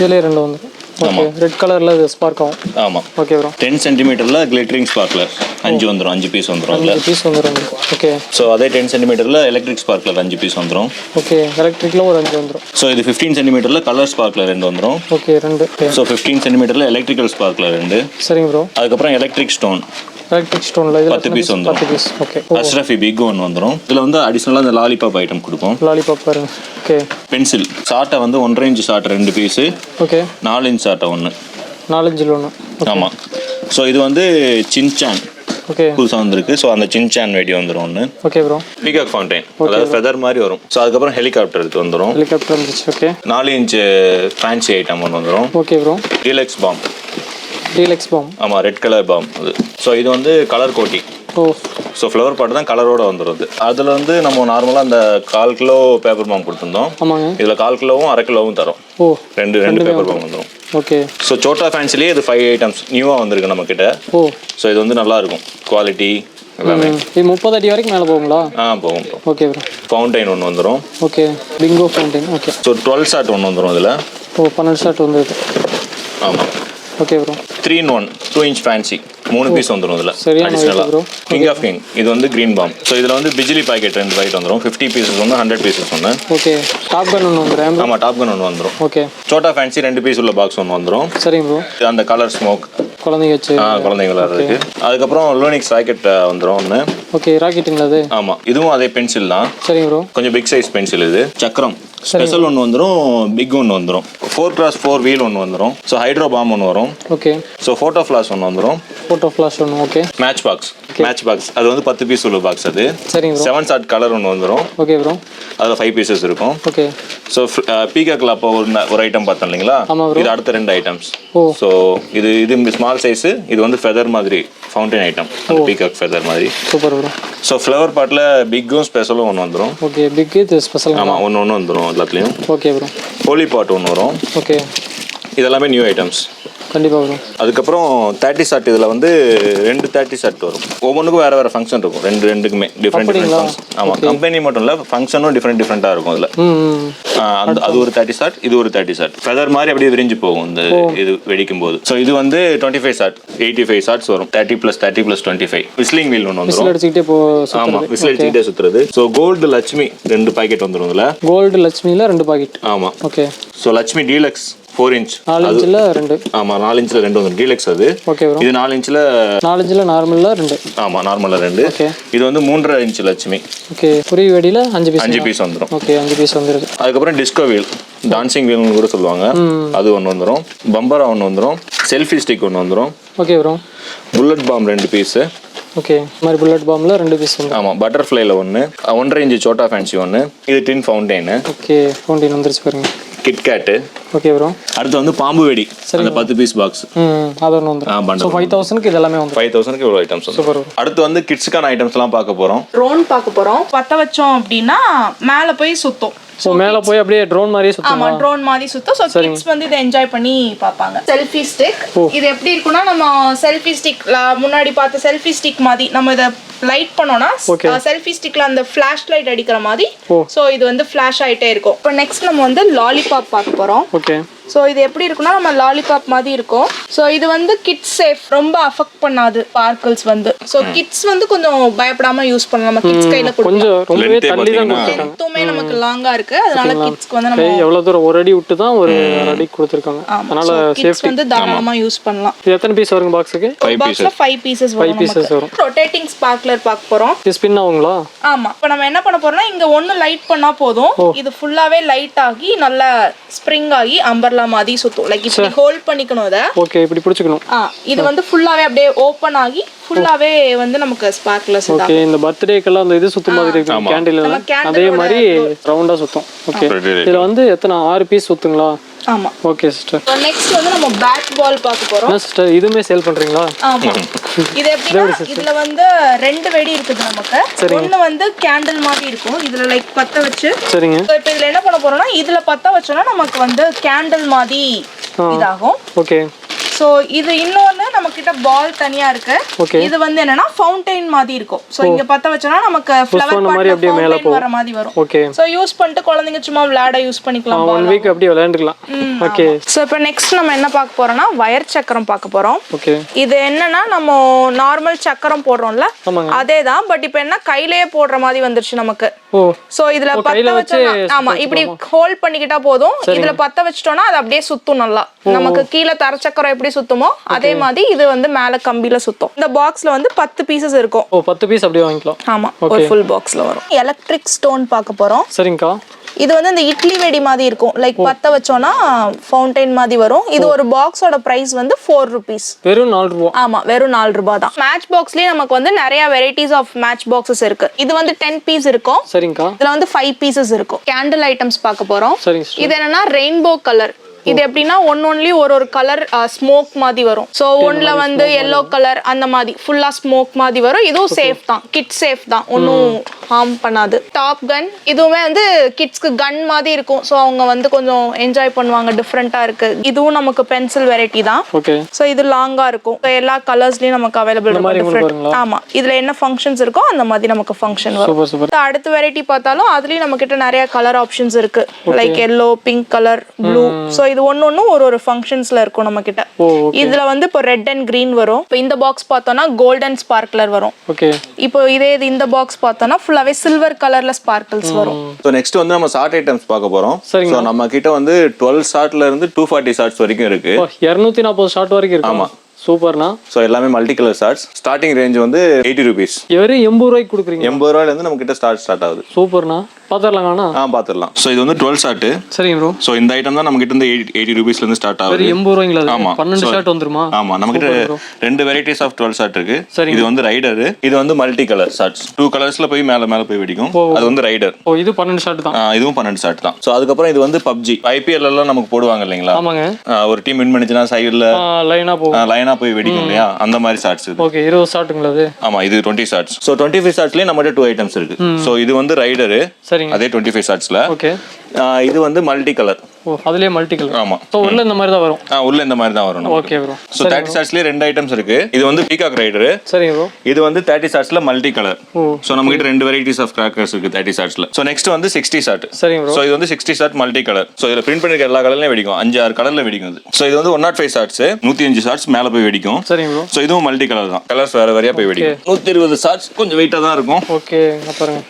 இதுலேயே ரெண்டு வந்துடும் ஓகே ரெட் கலரில் இது ஸ்பார்க் ஆகும். ஆமாம் ஓகே ப்ரோ டென் சென்டிமீட்டரில் கிளிட்டரிங் ஸ்பார்க்கில் அஞ்சு வந்துடும் அஞ்சு பீஸ் வந்துடும் அதில். பீஸ் வந்துடும் ஓகே ஸோ அதே டென் சென்டிமீட்டரில் எலக்ட்ரிக் ஸ்பார்க்கில் அஞ்சு பீஸ் வந்துடும் ஓகே எலக்ட்ரிக்கில் ஒரு அஞ்சு வந்துடும் ஸோ இது ஃபிஃப்டீன் சென்டிமீட்டரில் கலர் ஸ்பார்க்கில் ரெண்டு வந்துடும் ஓகே ரெண்டு. ஸோ ஃபிஃப்டீன் சென்டிமீட்டரில் எலக்ட்ரிக்கல் ஸ்பார்க்கில் ரெண்டு. சரிங்க ப்ரோ அதுக்கப்புறம் எலக்ட்ரிக் ஸ்டோன் எலக்ட்ரிக் ஸ்டோனில் இது பத்து piece வந்துரும். பத்து பீஸ் ஓகே ஓ. அஸ்ரஃபி பிக் ஒன் வந்துடும் இதில் வந்து அடிஷ்னலாக இந்த லாலிபாப் ஐட்டம் கொடுப்போம். லாலிபாப் பாருங்க. ஓகே பென்சில் சாட்டை வந்து ஒன்றரை இன்ச்சு சாட்டை ரெண்டு பீஸு ஓகே நாலு இன்ச் சாட்டை ஒன்று நாலஞ்சில் ஒன்று ஆமாம் ஸோ இது வந்து சின்சான் ஓகே புதுசாக வந்திருக்கு. ஸோ அந்த சின்சான் வெடி வந்துடும் ஒன்று ஓகே ப்ரோ பீகாக் ஃபவுண்டைன் அதாவது ஃபெதர் மாதிரி வரும். ஸோ அதுக்கப்புறம் ஹெலிகாப்டர் இது வந்துடும் ஹெலிகாப்டர் இருந்துச்சு ஓகே நாலு இன்ச்சு ஃபேன்சி ஐட்டம் ஒன்று வந்துடும் okay bro deluxe bomb deluxe bomb ஆமாம் ரெட் கலர் பாம் அது. ஸோ இது வந்து கலர் கோட்டி. ஓ. ஸோ ஃப்ளவர் பாட் தான் கலரோட வந்துடுது அதில் வந்து நம்ம நார்மலாக அந்த கால் கிலோ பேப்பர் பாம் கொடுத்துருந்தோம். ஆமாங்க. இதில் கால் கிலோவும் அரை கிலோவும் தரோம். ஓ. ரெண்டு ரெண்டு பேப்பர் பாம் வந்துடும் ஓகே. ஸோ சோட்டா ஃபேன்சிலேயே இது ஃபைவ் ஐட்டம்ஸ் நியூவாக வந்திருக்கு நம்மக்கிட்ட ஓ. ஸோ இது வந்து நல்லா இருக்கும். குவாலிட்டி எல்லாமே. இது முப்பது அடி வரைக்கும் மேலே போகுங்களா? ஆ போகும் ஓகே ப்ரோ ஃபவுண்டைன் ஒன்று வந்துடும் okay. Bingo fountain okay. So twelve shot ஒன்று வந்துடும் இதில் ஓ பன்னெண்டு ஷாட் வந்துருக்கு ஆமாம் okay bro three in one two inch fancy மூணு பீஸ் வந்துடும் இதில். அடிஷ்னலாக. கிங் ஆஃப் கிங் இது வந்து க்ரீன் பாம் ஸோ இதில் வந்து பிஜிலி பாக்கெட் ரெண்டு பாக்கெட் வந்துடும் ஃபிஃப்டி பீசஸ் ஒன்று ஹண்ட்ரட் பீசஸ் ஒன்று ஓகே டாப் கன் ஒன்று வந்துடுறேன் ப்ரோ ஆமாம் டாப் கன் ஒன்று வந்துடும் ஓகே சோட்டா ஃபேன்சி ரெண்டு பீஸ் உள்ள பாக்ஸ் ஒன்று வந்துடும் சரிங்க ப்ரோ அந்த கலர் ஸ்மோக் குழந்தைங்க வச்சு. குழந்தைங்க விளாட்றதுக்கு அதுக்கப்புறம் லோனிக்ஸ் ராக்கெட் வந்துடும் ஒன்று ஓகே ராக்கெட்டுங்களா அது? ஆமாம் இதுவும் அதே பென்சில் தான். சரிங்க ப்ரோ கொஞ்சம் பிக் சைஸ் பென்சில் இது. சக்கரம். ஸ்பெஷல் ஒன்று வந்துடும் பிக் ஒன்று வந்துடும் ஃபோர் கிராஸ் ஃபோர் வீல் ஒன்று வந்துடும் ஸோ ஹைட்ரோ பாம் ஒன்று வரும். ஓகே ஸோ ஃபோட்டோ ஃப்ளாஷ் ஒன்று வந்துடும் ஃபோட்டோ ஃப்ளாஷ் ஒன்று okay match box match box அது வந்து பத்து பீஸ் உள்ள பாக்ஸ் அது. சரிங்க செவன் ஷார்ட் கலர் ஒன்று வந்துடும் ஓகே ப்ரோ அதில் ஃபைவ் பீசஸ் இருக்கும். ஓகே ஸோ பீகாக்கில் அப்போ ஒரு ஒரு ஐட்டம் பார்த்தோம் இல்லைங்களா. இது அடுத்த ரெண்டு ஐட்டம்ஸ். ஸோ இது இது ஸ்மால் சைஸு இது வந்து ஃபெதர் மாதிரி ஃபவுண்டைன் ஐட்டம் பீகாக் ஃபெதர் மாதிரி. Super bro so flower bottle பிக்கும் ஸ்பெஷலும் ஒன்று வந்துடும் ஓகே பிக் இது ஸ்பெஷல் ஆமாம் ஒன்று ஒன்று வந்துடும் எல்லாத்துலேயும். ஓகே ப்ரோ ஹோலி பாட் ஒன்று வரும். ஓகே இதெல்லாமே நியூ ஐட்டம்ஸ் கண்டிப்பாக ப்ரோ அதுக்கப்புறம் தேர்ட்டி ஷார்ட் இதில் வந்து ரெண்டு தேர்ட்டி ஷார்ட் வரும். ஒவ்வொன்றுக்கும் வேறு வேறு ஃபங்க்ஷன் இருக்கும். ரெண்டு ரெண்டுக்குமே டிஃப்ரெண்ட் டிஃப்ரெண்ட்? ஃபங்க்ஷன் ஆமாம் கம்பெனி மட்டும் இல்லை ஃபங்க்ஷனும் டிஃப்ரெண்ட் டிஃப்ரெண்ட்டாக இருக்கும் அதில். அந்த அது ஒரு தேர்ட்டி ஷார்ட் இது ஒரு தேர்ட்டி ஷார்ட் ஃபெதர் மாதிரி அப்படியே விரிஞ்சு போகும் இந்த இது வெடிக்கும் போது ஸோ இது வந்து twenty five shot eighty five shots வரும் thirty plus thirty plus twenty five whistling wheel ஒன்று வந்துடும் ஆமாம் விசில் அடிச்சுக்கிட்டே சுற்றுறது ஸோ கோல்டு லட்சுமி ரெண்டு பாக்கெட் வந்துடும் இதில். கோல்டு லட்சுமியில் ரெண்டு பாக்கெட் ஆமாம் okay so Lakshmi deluxe four inch நாலு இன்ச்சில் ரெண்டு. ஆமாம் நாலு இன்ச்சில் ரெண்டு வந்துடும் டீலக்ஸ் அது. ஓகே இது நாலு இன்ச்சில் நாலு இன்ச்சில் நார்மலில் ரெண்டு. ஆமாம் நார்மலாக ரெண்டு. ஓகே. இது வந்து மூன்றரை இன்ச் லட்சுமி. ஓகே. புரி வெடியில் அஞ்சு பீஸ் அஞ்சு பீஸ் வந்துடும் ஓகே அஞ்சு பீஸ் வந்துருக்கு அதுக்கப்புறம் டிஸ்கோ வீல் டான்சிங் வீல்னு கூட சொல்லுவாங்க. அது ஒன்று வந்துடும் பம்பரா ஒன்று வந்துடும் செல்ஃபி ஸ்டிக் ஒன்று வந்துடும் ஓகே ப்ரோ. புல்லட் பாம் ரெண்டு பீஸு ஓகே. இந்த மாதிரி புல்லட் பாம்பில் ரெண்டு பீஸ் வந்து ஆமாம் பட்டர்ஃப்ளைல ஒன்று ஒன்றரை இன்ச்சு சோட்டா ஃபேன்சி ஒன்று இது டின் ஃபவுண்டைனு ஓகே ஃபவுண்டின் வந்துருச்சு பாருங்க. கிட்கேட்டு ஓகே ப்ரோ அடுத்து வந்து பாம்பு வெடி. அந்த பத்து பீஸ் பாக்ஸ் அது ஒன்று ஆ பண்டல் ஃபைவ் தௌசண்ட்க்கு இது எல்லாமே வந்துடும் ஃபைவ் தௌசண்ட்க்கு இவ்வளோ ஐட்டம்ஸ் வந்து சூப்பர் அடுத்து வந்து கிட்ஸுக்கான ஐட்டம்ஸ்லாம் பார்க்க போகிறோம் ட்ரோன் பார்க்க போறோம். பத்த வச்சோம் அப்படின்னா மேலே போய் சுத்தும். ஸோ மேலே போய் அப்படியே ட்ரோன் மாதிரியே ஆமா சுற்றுமா ட்ரோன் மாதிரி சுத்தும் ஸோ கிட்ஸ் வந்து இதை என்ஜாய் பண்ணி பார்ப்பாங்க. செல்ஃபி ஸ்டிக் இது எப்படி இருக்குன்னா நம்ம செல்ஃபி ஸ்டிக் முன்னாடி பார்த்த செல்ஃபி ஸ்டிக் மாதிரி நம்ம இதை லைட் பண்ணோம்னா செல்ஃபி ஸ்டிக்ல அந்த ஃபிளாஷ் லைட் அடிக்கிற மாதிரி. ஸோ இது வந்து ஃபிளாஷ் ஆயிட்டே இருக்கும். இப்போ நெக்ஸ்ட் நம்ம வந்து லாலிபாப் பார்க்க போறோம். ஓகே ஸோ இது எப்படி இருக்குன்னா நம்ம லாலிபாப் மாதிரி இருக்கும். ஸோ இது வந்து கிட்ஸ் சேஃப் ரொம்ப அஃபெக்ட் பண்ணாது பார்க்கிள்ஸ் வந்து. ஸோ கிட்ஸ் வந்து கொஞ்சம் பயப்படாம யூஸ் பண்ணலாம். நம்ம கிட்ஸ் கையில கொடுக்கலாம். நமக்கு லாங்கா இருக்கு. அதனால கிட்ஸ்க்கு வந்து நம்ம கை எவ்வளோ தூரம் ஒரு அடி விட்டு தான் ஒரு அடி கொடுத்துருக்காங்க. அதனால கிட்ஸ் சேஃப்டி வந்து தாராளமா யூஸ் பண்ணலாம். இது எத்தனை பீஸ் வருங்க பாக்ஸுக்கு பாக்ஸ்ல ஃபைவ் பீசஸ் ஃபைவ் வரும் பீசஸ் வரும். ரொட்டேட்டிங் ஸ்பார்க்லர் பார்க்க போறோம். இது ஸ்பின் ஆகுங்களா? ஆமா. இப்போ நம்ம என்ன பண்ண போறோம்னா இங்க ஒண்ணு லைட் பண்ணா போதும். இது ஃபுல்லாவே லைட் ஆகி நல்லா ஸ்ப்ரிங் ஆகி அம்பர்லா மாதிரி சுத்தும் லைக் இப்படி ஹோல்ட் பண்ணிக்கணும் இதை. ஓகே இப்படி பிடிச்சிக்கணும். ஆ இது வந்து ஃபுல்லாவே அப்படியே ஓப்பன் ஆகி ஃபுல்லாவே வந்து நமக்கு ஸ்பார்க்லர்ஸ் ஓகே இந்த பர்த்டேக்கெல்லாம் அந்த இது சுத்தும் மாதிரி இருக்கு. கேண்டில் அதே மாதிரி ரவுண்டா சுத்தும். ஓகே. இதுல வந்து எத்தனை? ஆறு பீஸ் சுத்துங்களா? ஆமா. ஓகே சிஸ்டர் நெக்ஸ்ட் வந்து நம்ம பேட் பால் பார்க்க போறோம். என்ன சிஸ்டர் இதுவுமே சேல் பண்றீங்களா? ஆமா. இது எப்படின்னா இதுல வந்து ரெண்டு வெடி இருக்குது நமக்கு. ஒண்ணு வந்து கேண்டில் மாதிரி இருக்கும். இதுல லைக் பத்த வச்சு. சரிங்க. இப்போ இதுல என்ன பண்ண போறோம்னா இதுல பத்த வச்சோம்னா நமக்கு வந்து கேண்டில் மாதிரி இதாகும். ஓகே சோ இது இன்னொன்னு நம்ம கிட்ட பால் தனியா இருக்கு. இது வந்து என்னன்னா ஃபவுண்டைன் மாதிரி இருக்கும். சோ இங்க பத்த வச்சோம்னா நமக்கு ஃப்ளவர் மாதிரி அப்படியே மேல ஃபவுண்டைன் வர மாதிரி வரும். ஓகே சோ யூஸ் பண்ணிட்டு குழந்தைங்க சும்மா விளையாட யூஸ் பண்ணிக்கலாம் ஒன் வீக் அப்படியே விளையாண்டுக்கலாம். ஓகே சோ இப்போ நெக்ஸ்ட் நம்ம என்ன பார்க்க போறோம்னா வயர் சக்கரம் பார்க்க போறோம். ஓகே இது என்னன்னா நம்ம நார்மல் சக்கரம் போடுறோம்ல. அதே தான் பட் இப்போ என்ன கையிலேயே போடுற மாதிரி வந்துருச்சு நமக்கு. சோ இதுல பத்த வச்சோம்னா ஆமா இப்படி ஹோல்ட் பண்ணிக்கிட்டா போதும். இதுல பத்த வச்சிட்டோம்னா அது அப்படியே சுத்தும் நல்லா. நமக்கு கீழே தரச்சக்கரம் எப்படி சுத்துமோ அதே மாதிரி இது வந்து மேல கம்பியில சுத்தும். இந்த பாக்ஸ்ல வந்து பத்து பீசஸ் இருக்கும். ஓ பத்து பீஸ் அப்படியே வாங்கிக்கலாம். ஆமா ஒரு ஃபுல் பாக்ஸ்ல வரும். எலக்ட்ரிக் ஸ்டோன் பார்க்க போறோம். சரிங்கக்கா இது வந்து இந்த இட்லி வெடி மாதிரி இருக்கும். லைக் பத்த வச்சோம்னா ஃபவுண்டைன் மாதிரி வரும். இது ஒரு பாக்ஸோட பிரைஸ் வந்து ஃபோர் ருபீஸ் வெறும் நாலு ரூபா. ஆமா வெறும் நாலு ரூபாய் தான். மேட்ச் பாக்ஸ்லயே நமக்கு வந்து நிறைய வெரைட்டிஸ் ஆஃப் மேட்ச் பாக்ஸஸ் இருக்கு. இது வந்து டென் பீஸ் இருக்கும். சரிங்கக்கா இதுல வந்து ஃபைவ் பீசஸ் இருக்கும். கேண்டில் ஐட்டம்ஸ் பார்க்க போறோம். இது என்னன்னா ரெயின்போ கலர் இது எப்படின்னா ஒன் ஒன்லி ஒரு ஒரு கலர் ஸ்மோக் மாதிரி வரும். ஸோ ஒன்ல வந்து எல்லோ கலர் அந்த மாதிரி ஃபுல்லா ஸ்மோக் மாதிரி வரும். இதுவும் சேஃப் தான். கிட் சேஃப் தான். ஒன்றும் ஹார்ம் பண்ணாது. டாப் கன் இதுவுமே வந்து கிட்ஸ்க்கு கன் மாதிரி இருக்கும். ஸோ அவங்க வந்து கொஞ்சம் என்ஜாய் பண்ணுவாங்க. டிஃப்ரெண்ட்டாக இருக்கு. இதுவும் நமக்கு பென்சில் வெரைட்டி தான். ஸோ இது லாங்கா இருக்கும். எல்லா கலர்ஸ்லயும் நமக்கு அவைலபிள் இருக்கும். Different. ஆமா. இதுல என்ன ஃபங்க்ஷன்ஸ் இருக்கோ அந்த மாதிரி நமக்கு ஃபங்க்ஷன் வரும். அடுத்த வெரைட்டி பார்த்தாலும் அதுலயும் நம்ம கிட்ட நிறைய கலர் ஆப்ஷன்ஸ் இருக்கு. Like yellow pink colour blue so இது ஒன்னு ஒன்னும் ஒரு ஒரு ஃபங்க்ஷன்ஸ்ல இருக்கும் நம்ம கிட்ட இதுல வந்து இப்போ ரெட் அண்ட் green வரும். இப்போ இந்த பாக்ஸ் பார்த்தோம்னா கோல்டன் ஸ்பார்க்லர் வரும். ஓகே இப்போ இதே இது இந்த பாக்ஸ் பார்த்தோம்னா ஃபுல்லாவே சில்வர் கலர்ல ஸ்பார்க்கிள்ஸ் வரும். ஸோ நெக்ஸ்ட் வந்து நம்ம ஷார்ட் ஐட்டம்ஸ் பார்க்க போறோம். சரிங்க. ஸோ நம்ம கிட்ட வந்து டுவெல் ஷார்ட்ல இருந்து டூ ஃபார்ட்டி ஷார்ட்ஸ் வரைக்கும் இருக்கு. இரநூத்தி நாற்பது ஷார்ட் வரைக்கும் இருக்கு? சூப்பர்ண்ணா. ஸோ எல்லாமே multi colour shots starting range வந்து எயிட்டி ருபீஸ் வெறும் எண்பது ரூபாய்க்கு கொடுக்குறீங்க எண்பது ரூபாயில இருந்து நம்ம கிட்ட ஸ்டார்ட் ஸ்டார்ட் ஆகுது. சூப்பர்ண்ணா. பார்த்துடலாங்கண்ணா ஆ பார்த்துடலாம் ஸோ இது வந்து டுவெல் ஷார்ட் சரிங்க ப்ரோ ஸோ இந்த ஐட்டம் தான் நம்ம கிட்ட இருந்து எயிட்டி எயிட்டி ருபீஸ்ல இருந்து ஸ்டார்ட் ஆகுது. எண்பது ரூபாய்ங்களா அது? ஆமா. பன்னெண்டு ஷார்ட் வந்துருமா? ஆமா. நம்ம கிட்ட ரெண்டு வெரைட்டிஸ் ஆஃப் டுவெல் ஷார்ட் இருக்கு. சரிங்க. இது வந்து ரைடர் இது வந்து மல்டி கலர் ஷார்ட்ஸ் டூ கலர்ஸ்ல போய் மேல மேல போய் வெடிக்கும். அது வந்து ரைடர் ஓ இது பன்னெண்டு ஷார்ட் தான். இதுவும் பன்னெண்டு ஷார்ட் தான். ஸோ அதுக்கப்புறம் இது வந்து பப்ஜி ஐபிஎல் எல்லாம் நமக்கு போடுவாங்க இல்லைங்களா? ஆமாங்க. ஒரு டீம் வின் பண்ணிச்சுன்னா சைடில் லைனாக போகும். லைனா போய் வெடிக்கும் இல்லையா? அந்த மாதிரி ஷார்ட்ஸ் இது. ஓகே இருபது ஷார்ட்டுங்களா அது ஆமா இது twenty shots so twenty five ஷார்ட்ஸ்லேயே நம்மகிட்ட டூ ஐட்டம்ஸ் இருக்கு. ஸோ இது வந்து ரைடரு சரிங்க. அதே டுவெண்ட்டி ஃபைவ் ஷார்ட்ஸ்ல ஓகே. இது வந்து மல்டி கலர் ஓ அதுலேயே மல்டி கலர் ஆமா. ஸோ உள்ள இந்த மாதிரி தான் வரும். ஆ, உள்ள இந்த மாதிரி தான் வரும் ஓகே ப்ரோ ஸோ தேர்ட்டி ஷார்ட்ஸ்லேயே ரெண்டு ஐட்டம்ஸ் இருக்கு. இது வந்து பீகாக் ரைடரு சரிங்க ப்ரோ இது வந்து தேர்ட்டி ஷார்ட்ஸ்ல மல்டி கலர் ஸோ நம்ம கிட்ட ரெண்டு வெரைட்டிஸ் ஆஃப் கிராக்கர்ஸ் இருக்கு தேர்ட்டி ஷார்ட்ஸ்ல ஸோ நெக்ஸ்ட் வந்து சிக்ஸ்டி ஷார்ட் சரிங்க ப்ரோ ஸோ இது வந்து sixty shot multi colour so இதில் பிரிண்ட் பண்ணிருக்க எல்லா கலர்லையும் வெடிக்கும். அஞ்சு ஆறு கலர்ல வெடிக்கும் இது. ஸோ இது வந்து ஒன் நாட் ஃபைவ் ஷார்ட்ஸ் நூற்றி அஞ்சு ஷார்ட்ஸ் மேலே போய் வெடிக்கும். சரிங்க ப்ரோ ஸோ இதுவும் மல்டி கலர் தான். கலர்ஸ் வேற வேறையா போய் வெடிக்கும். நூற்றி இருபது ஷார்ட்ஸ் கொஞ்சம் வெயிட்டாக தான் இருக்கும். ஓகே பாருங்க.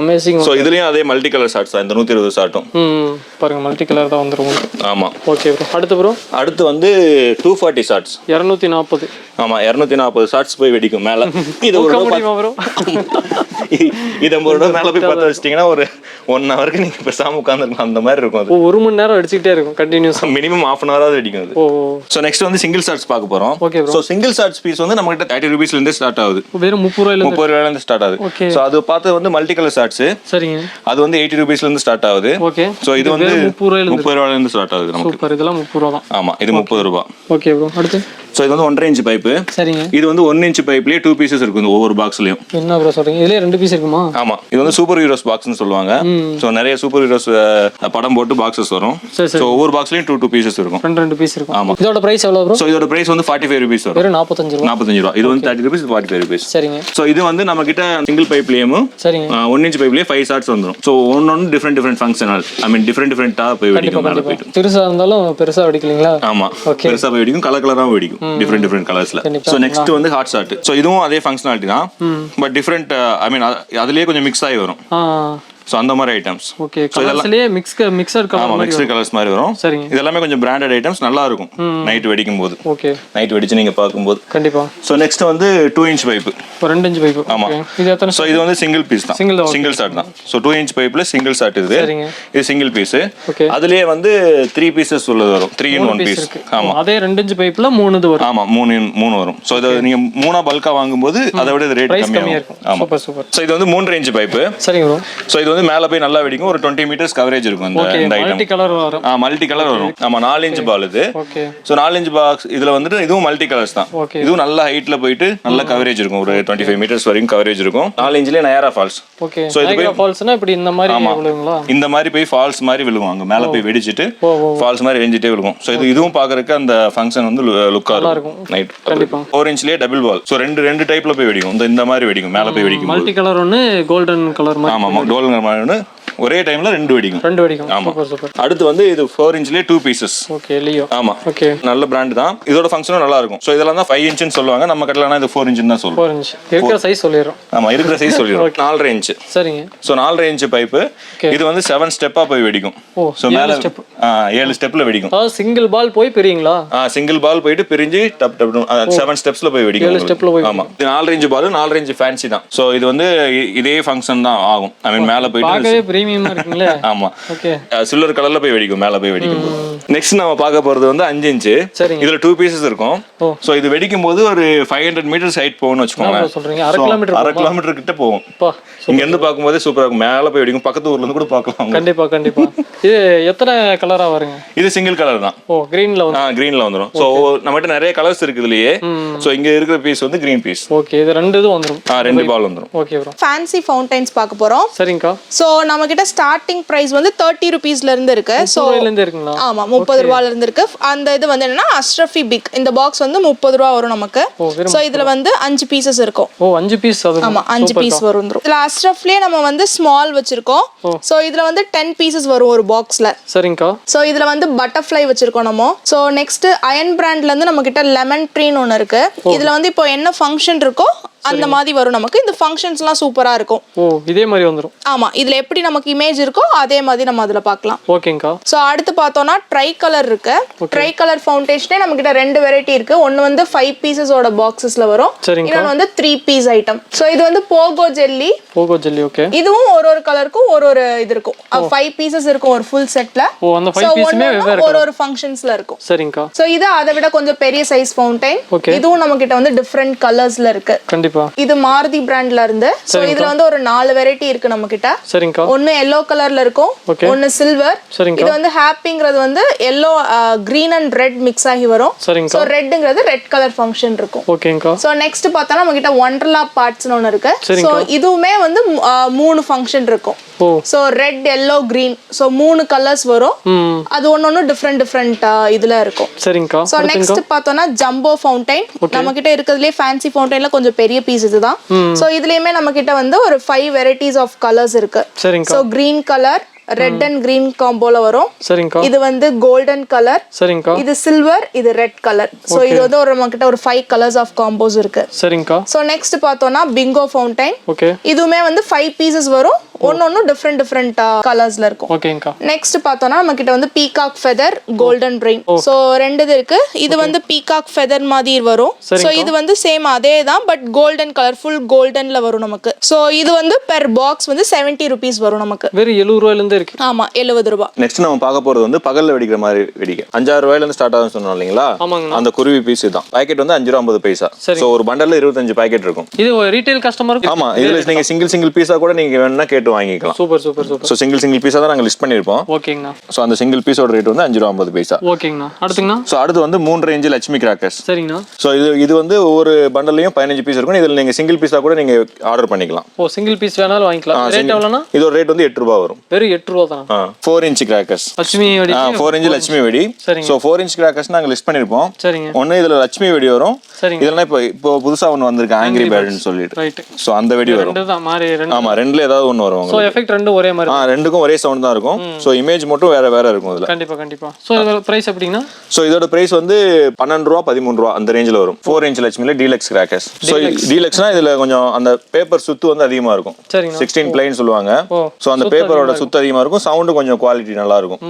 அமேசிங் ஸோ இதுலயும் அதே மல்டி கலர் ஷார்ட்ஸ் தான் இந்த நூற்றி இருபது ஷார்ட்டும் பாருங்க மல்டி கலர் தான் உங்களுக்கு ஆமாம் ஓகே ப்ரோ அடுத்து ப்ரோ அடுத்து வந்து டூ ஃபார்ட்டி ஷார்ட்ஸ் இரநூத்தி நாற்பது ஆமா இரநூத்தி நாற்பது ஷார்ட்ஸ் போய் வெடிக்கும் மேல. இது ஒரு இது ஐம்பது ரூபா மேல போய் பத்த வச்சிட்டீங்கன்னா ஒரு ஒன் ஹவருக்கு நீங்க பேசாம உட்காந்துருக்கலாம் அந்த மாதிரி இருக்கும் அது. ஒரு மணி நேரம் அடிச்சுக்கிட்டே இருக்கும் கண்டினியூஸாக மினிமம் ஹாஃப் அன் ஹவராவது வெடிக்கும் அது. ஸோ நெக்ஸ்ட் வந்து சிங்கிள் ஷார்ட்ஸ் பார்க்க போறோம். Okay, bro. So single shots piece வந்து நம்ம கிட்ட தேர்ட்டி ருபீஸ்ல இருந்து ஸ்டார்ட் ஆகுது. வெறும் முப்பது ரூபாயில முப்பது ரூபாயில இருந்து ஸ்டார்ட் ஆகுது. ஸோ அது பார்த்து வந்து மல்டி கலர் ஷார்ட்ஸ் சரிங்க. அது வந்து எயிட்டி ருபீஸ்ல இருந்து ஸ்டார்ட் ஆகுது. ஓகே ஸோ இது வந்து முப்பது ரூபாயில இருந்து முப்பது ரூபாயில இருந்து ஸ்டார்ட் ஆகுது நமக்கு. சூப்பர் இதெல்லாம் முப்பது ரூபா தான் ஆமா இது முப்பது ரூபா. ஓகே ப்ரோ அடுத்து? ஸோ இது வந்து ஒன்றரை இன்ச் பைப்பு சரிங்க. இது வந்து ஒன் இன்ச் பைப்லயே டூ பீசஸ் இருக்கும் இந்த ஒவ்வொரு பாக்ஸ்லயும் என்ன ப்ரோ சொல்றீங்க? இதுலயே ரெண்டு பீஸ் இருக்குமா? ஆமா. இது வந்து சூப்பர் ஹீரோஸ் பாக்ஸ்னு சொல்லுவாங்க. ஸோ நிறைய சூப்பர் ஹீரோஸ் படம் போட்டு பாக்ஸஸ் வரும். ஸோ ஒவ்வொரு பாக்ஸ்லயும் டூ டூ பீசஸ் இருக்கும். ரெண்டு ரெண்டு பீஸ் இருக்கும். ஆமா. இதோட பிரைஸ் எவ்வளோ ப்ரோ ஸோ இதோட பிரைஸ் வந்து ஃபார்ட்டி ஃபைவ் ருபீஸ் வரும். வெறும் நாற்பத்தஞ்சு ரூபா. நாற்பத்தஞ்சு ரூபா. இது வந்து thirty rupees forty five rupees சரிங்க. ஸோ இது வந்து நம்ம கிட்ட சிங்கிள் பைப்லயும் சரிங்க ஒன் இன்ச் பைப்லயே ஃபைவ் ஷார்ட்ஸ் வந்துடும் ஸோ ஒன்று ஒன்று different different functional I mean different டிஃப்ரெண்ட்டாக போய் வெடிக்கும் மேலே போயிட்டு. பெருசா இருந்தாலும் பெருசா வெடிக்கலீங்களா? ஆமா. Okay. பெருசா போய் வெடிக்கும் கலர் கலரா வெடிக்கும். டிஃப்ரெண்ட் டிஃப்ரெண்ட் கலர்ஸ்ல. ஸோ நெக்ஸ்ட் வந்து ஹாட் ஷாட் ஸோ இதுவும் அதே ஃபங்க்ஷனாலிட்டி தான். பட் டிஃப்ரெண்ட் ஐ மீன் அதுலயே கொஞ்சம் மிக்ஸ் ஆகி வரும். ஸோ அந்த மாதிரி ஐட்டம்ஸ் ஓகே கலர்ஸ்லயே மிக்ஸ் மிக்சர் கலர் ஆமா மிக்சர் கலர்ஸ் மாதிரி வரும். சரிங்க. இது எல்லாமே கொஞ்சம் பிராண்டட் ஐட்டம்ஸ் நல்லா இருக்கும் நைட் வெடிக்கும் போது ஓகே நைட் வெடிச்சு நீங்க பார்க்கும்போது. கண்டிப்பா. ஸோ நெக்ஸ்ட் வந்து டூ இன்ச் பைப்பு ரெண்டு இன்ச் பைப் ஆமா. இது எத்தனை ஸோ இது வந்து சிங்கிள் பீஸ் தான். Okay. சிங்கிள் ஷாட் தான் ஸோ டூ இன்ச் பைப்ல சிங்கிள் ஷாட் இது. இது சிங்கிள் பீஸ் அதுலயே வந்து த்ரீ பீசஸ் உள்ளது வரும். த்ரீ இன் ஒன் பீஸ் ஆமா. அதே ரெண்டு இன்ச் பைப்ல மூணு இது வரும். ஆமா மூணு மூணு வரும். ஸோ இது நீங்க மூணா பல்கா வாங்கும்போது அதை விட ரேட் கம்மியா இருக்கும். ஆமா. சூப்பர் சூப்பர் ஸோ இது வந்து மூணு ரேஞ்ச் பைப்பு சரிங்க ஸோ இது வந்து மேலே போய் நல்லா வெடிக்கும். ஒரு டுவெண்ட்டி மீட்டர்ஸ் கவரேஜ் இருக்கும் ஓகே இந்த ஐட்டம் கலர் வரும். ஆ மல்டி கலர் வரும். ஆமா நாலு இன்ச் பால் இது. ஸோ நாலு இன்ச் பாக்ஸ் இதுல வந்துட்டு இதுவும் மல்டி கலர்ஸ் தான். இதுவும் நல்ல ஹைட்ல போயிட்டு நல்ல கவரேஜ் இருக்கும். ஒரு டுவெண்ட்டி ஃபைவ் மீட்டர்ஸ் வரைக்கும் கவரேஜ் இருக்கும். நாலு இன்ச்லேயே நயரா ஃபால்ஸ் ஓகே இது நயகரா ஃபால்ஸ்னா இப்படி இந்த மாதிரி விழுங்களா இந்த மாதிரி போய் ஃபால்ஸ் மாதிரி விழுகும். அங்க மேலே போய் வெடிச்சிட்டு ஓ ஓ ஃபால்ஸ் மாதிரி எரிஞ்சிட்டே விழுகும். ஸோ இது இதுவும் பார்க்கறதுக்கு அந்த ஃபங்க்ஷன் வந்து லுக்காக இருக்கும். நைட். ஃபோர் இன்ச்லேயே டபுள் பால் ஸோ ரெண்டு ரெண்டு டைப்ல போய் வெடிக்கும். இந்த மாதிரி வெடிக்கும். மேலே போய் வெடிக்கும் மல்டி கலர் ஒன்று கோல்டன் கலர் ஆமா ஆமா. டோல் மாதிரி ஒன்று ஒரே டைம்ல ரெண்டு வெடிக்கும். ரெண்டு வெடிக்கும். ஆமா. Super super. அடுத்து வந்து இது ஃபோர் இன்ச்லேயே டூ பீசஸ் ஓகே லியோ ஆமா. ஓகே நல்ல பிராண்ட் தான். இதோட ஃபங்க்ஷனும் நல்லா இருக்கும் ஸோ இதெல்லாம் தான் ஃபைவ் இன்ச்சுன்னு சொல்லுவாங்க. நம்ம கட்டலாம் இது ஃபோர் இன்ச்சுன்னு தான் சொல்லுவோம். ஃபோர் இன்ச் இருக்கிற சைஸ் சொல்லிடுறோம். ஆமா இருக்கிற சைஸ் சொல்லிடுவோம் நாலரை இன்ச்சு சரிங்க. ஸோ நாலரை இன்ச்சு பைப்பு இது வந்து செவன் ஸ்டெப்பாக போய் வெடிக்கும். ஸோ மேலே ஏழு ஸ்டெப்பில் வெடிக்கும். சிங்கிள் பால் போய் பெரியங்களா? சிங்கிள் பால் போயிட்டு பிரிஞ்சு டப் டப் செவன் ஸ்டெப்ஸ்ல போய் வெடிக்கும் உங்களுக்கு. stepல போய் ஆமா. இது நாலு இன்ச்சு பால் நாலு இன்ச்சு ஃபேன்சி தான். ஸோ இது வந்து இதே ஃபங்க்ஷன் தான் ஆகும். ஐ மீன் மேலே போயிட்டு ப்ரீமியமா இருக்குங்களே? ஆமா. ஓகே. சில்வர் கலர்ல போய் வெடிக்கும் மேல போய் வெடிக்கும் நெக்ஸ்ட் நம்ம பார்க்க போறது வந்து அஞ்சு இன்ச்சு. சரிங்க. இதுல டூ பீசஸ் இருக்கும். சோ இது வெடிக்கும் போது ஒரு ஃபைவ் ஹண்ட்ரட் மீட்டர்ஸ் ஹைட் போகும்னு வச்சுக்கோங்களேன். bro சொல்றீங்க? அரை kilometer அரை? கிலோமீட்டர் கிட்ட போகும். இங்க இருந்து பார்க்கும்போதே சூப்பரா இருக்கும். மேல போய் வெடிக்கும். பக்கத்து ஊர்ல இருந்து கூட பார்க்கலாம் கண்டிப்பா கண்டிப்பா. இது எத்தனை கலரா வருங்க? இது சிங்கிள் கலர் தான். ஓ கிரீன்ல வந்து ஆ கிரீன்ல வந்துரும். சோ நம்மகிட்ட நிறைய கலர்ஸ் இருக்கு இதுலயே. சோ இங்க இருக்கிற பீஸ் வந்து கிரீன் பீஸ் ஓகே இது ரெண்டு இது வந்துரும். ஆ ரெண்டு பால் வந்துரும். ஓகே ப்ரோ ஃபேன்சி ஃபவுண்டைன்ஸ் பார்க்க போறோம். சரிங்கக்கா. ஸோ நம்ம கிட்ட ஸ்டார்டிங் ப்ரைஸ் வந்து தேர்ட்டி ருபீஸ்ல இருந்து இருக்கு. ஸோ ரூபாயில இருந்து இருக்குங்களா? ஆமா முப்பது ரூபாயில இருந்து இருக்கு. அந்த இது வந்து என்னன்னா அஸ்ட்ரஃபி பிக் இந்த பாக்ஸ் வந்து முப்பது ரூபா வரும் நமக்கு. ஸோ இதுல வந்து அஞ்சு பீசஸ் இருக்கும். ஓ அஞ்சு பீஸ் அது ஆமா அஞ்சு பீஸ் வரும். இதுல அஸ்ட்ரஃப்லயே நம்ம வந்து ஸ்மால் வச்சிருக்கோம். ஸோ இதுல வந்து டென் பீசஸ் வரும் ஒரு பாக்ஸ்ல சரிங்கக்கா ஸோ இதுல வந்து பட்டர்ஃப்ளை வச்சிருக்கோம் நம்ம. ஸோ நெக்ஸ்ட் அயன் பிராண்ட்ல இருந்து நம்ம கிட்ட லெமன் ட்ரீன்னு ஒன்று இருக்கு. இதுல வந்து இப்போ என்ன ஃபங்க்ஷன் இருக்கோ அந்த மாதிரி வரும் நமக்கு. இந்த ஃபங்க்ஷன்ஸ்லாம் சூப்பரா இருக்கும். ஓ இதே மாதிரி வந்துரும். ஆமா இதுல எப்படி நமக்கு இமேஜ் இருக்கோ அதே மாதிரி நம்ம அதுல பார்க்கலாம். ஓகேங்கக்கா ஸோ அடுத்து பார்த்தோம்னா ட்ரை கலர் இருக்கு. ட்ரை கலர் ஃபவுண்டேஷனே நம்ம கிட்ட ரெண்டு வெரைட்டி இருக்கு. ஒன்னு வந்து ஃபைவ் பீசஸோட பாக்ஸஸ்ல வரும். இன்னொன்று வந்து த்ரீ பீஸ் ஐட்டம் ஸோ இது வந்து Pogo jelly Pogo jelly okay இதுவும் ஒரு ஒரு கலருக்கும் ஒரு ஒரு இது இருக்கும். ஃபைவ் பீசஸ் இருக்கும் ஒரு ஃபுல் செட்ல ஓ அந்த ஃபைவ் பீஸுமே ஒரு ஒரு ஃபங்க்ஷன்ஸ்ல இருக்கும். சரிங்கக்கா ஸோ இது அதை விட கொஞ்சம் பெரிய சைஸ் ஃபவுண்டைன். இதுவும் நம்ம கிட்ட வந்து டிஃப்ரெண்ட் கலர்ஸ்ல இருக்கு. கண்டிப்பா. இது மாருதி பிராண்ட்ல இருந்து. ஸோ இதுல வந்து ஒரு நாலு வெரைட்டி இருக்கு நம்ம கிட்ட சரிங்கக்கா. ஒன்னு எல்லோ கலர்ல இருக்கும். ஒன்னு சில்வர். இது வந்து ஹாப்பிங்கிறது வந்து yellow green and red mix ஆகி வரும். ஸோ ரெட்ங்கிறது ரெட் கலர் ஃபங்க்ஷன் இருக்கும். ஓகேங்கக்கா ஸோ நெக்ஸ்ட் பார்த்தோம்னா நம்ம கிட்ட ஒண்டர்லா பார்ட்ஸ்னு ஒன்று இருக்கு. சரிங்கக்கா. இதுவுமே வந்து ஆ, மூணு ஃபங்க்ஷன் இருக்கும். So red yellow green so மூணு கலர்ஸ் வரும். அது ஒன்று டிஃப்ரெண்ட் டிஃப்ரெண்ட் இதுல இருக்கும். சரிங்கக்கா. ஸோ நெக்ஸ்ட் பார்த்தோம்னா ஜம்போ ஃபவுண்டைன் நம்ம கிட்ட இருக்கிறதுலே ஃபேன்சி ஃபவுண்டைன்ல கொஞ்சம் பெரிய பீஸ் இதுதான். ஸோ இதுலயுமே நம்ம கிட்ட வந்து ஒரு ஃபைவ் வெரைட்டிஸ் ஆஃப் கலர்ஸ் இருக்கு. So green colour red and green காம்போல வரும். சரிங்கக்கா இது வந்து கோல்டன் கலர் சரிங்கக்கா இது சில்வர் இது ரெட் கலர் ஸோ இது வந்து ஒரு நம்ம கிட்ட ஒரு ஃபைவ் கலர்ஸ் ஆஃப் காம்போஸ் இருக்கு. சரிங்கக்கா ஸோ நெக்ஸ்ட் பார்த்தோம்னா பிங்கோ ஃபவுண்டைன் ஓகே இதுவுமே வந்து ஃபைவ் பீசஸ் வரும். ஒன்று டிஃப்ரெண்ட் டிஃப்ரெண்ட் கலர்ஸ்ல இருக்கும். ஓகேங்கக்கா நெக்ஸ்ட் பார்த்தோம்னா நம்ம கிட்ட வந்து peacock feather golden rain so ரெண்டு இது இருக்கு. இது வந்து பீகாக் ஃபெதர் மாதிரி வரும். ஸோ இது வந்து சேம் அதே தான் பட் கோல்டன் கலர் ஃபுல் கோல்டன்ல வரும் நமக்கு. ஸோ இது வந்து பெர் பாக்ஸ் வந்து செவன்ட்டி ருபீஸ் வரும் நமக்கு. வெறும் எழுபது ரூபாயில இருந்து இருக்கு. ஆமா எழுபது ரூபாய் நெக்ஸ்ட் நம்ம பார்க்க போறது வந்து பகல்ல வெடிக்கிற மாதிரி வெடிக்க. அஞ்சாறு ரூபாயில இருந்து ஸ்டார்ட் ஆகும்னு சொன்னோம் இல்லைங்களா? அந்த குருவி பீஸ் தான் பாக்கெட் வந்து அஞ்சு ரூபா ஐம்பது பைசா. ஸோ ஒரு பண்டல்ல இருபத்தஞ்சு பாக்கெட் இருக்கும். இது ரீட்டைல் கஸ்டமருக்கு ஆமா இதுல நீங்க சிங்கிள் சிங்கிள் பீஸா கூட நீங்க வேணும்னா கேட்டு வாங்கிக்கலாம். Super super super. So single single பீஸா தான் நாங்க லிஸ்ட் பண்ணியிருப்போம். ஓகேங்கண்ணா. ஸோ அந்த சிங்கிள் பீஸோட ரேட் வந்து அஞ்சு ரூபா ஐம்பது பைசா. ஓகேங்கண்ணா. அடுத்துங்கண்ணா. ஸோ அடுத்து வந்து மூன்று ரேஞ்சு லட்சுமி கிராக்கர்ஸ் சரிங்கண்ணா. ஸோ இது இது வந்து ஒவ்வொரு பண்டல்லையும் பதினஞ்சு பீஸ் இருக்கும். இதில் நீங்கள் சிங்கிள் பீஸாக கூட நீங்கள் ஆர்டர் பண்ணிக்கலாம். ஓ சிங்கிள் பீஸ் வேணாலும் வாங்கிக்கலாம். ரேட் எவ்வளோண்ணா? இதோட ரேட் வந்து எட்டு ரூபா வரும். வெறும் எட்டு ரூபா தானா? ஃபோர் இன்ச் கிராக்கர்ஸ் லட்சுமி வெடி. ஃபோர் இன்ச் லட்சுமி வெடி. சரிங்க. ஸோ ஃபோர் இன்ச் கிராக்கர்ஸ் நாங்கள் லிஸ்ட் பண்ணியிருப்போம். சரிங்க. ஒன்று இதில் லட்சுமி வெடி வரும். சரிங்க. இதெல்லாம் இப்போ இப்போ புதுசாக ஒன்று வந்திருக்கு. ஆங்கிரி பேர்டுன்னு சொல்லிட்டு. ஸோ அந்த வெடி வரும். ஆமாம் ரெண்டுல ஏதாவது ஒன்று வரும். ஸோ எஃபெக்ட் ரெண்டும் ஒரே மாதிரி ஆ ரெண்டுக்கும் ஒரே சவுண்ட் தான் இருக்கும். ஸோ இமேஜ் மட்டும் வேற வேற இருக்கும் இதில். கண்டிப்பா கண்டிப்பா. ஸோ இது ப்ரைஸ் எப்படிங்கண்ணா? ஸோ இதோட பிரைஸ் வந்து பன்னெண்டு ரூபா பதிமூணு ரூபா அந்த ரேஞ்சில் வரும். ஃபோர் இன்ச் லட்சுமியில் டீலக்ஸ் கிராக்கர்ஸ் ஸோ டீலக்ஸ்னா இதில் கொஞ்சம் அந்த பேப்பர் சுத்து வந்து அதிகமாக இருக்கும். சரிங்கண்ணா. சிக்ஸ்டீன் பிளைன் சொல்லுவாங்க. ஸோ அந்த பேப்பரோட சுத்து அதிகமாக இருக்கும். சவுண்டு கொஞ்சம் குவாலிட்டி நல்லா இருக்கும்.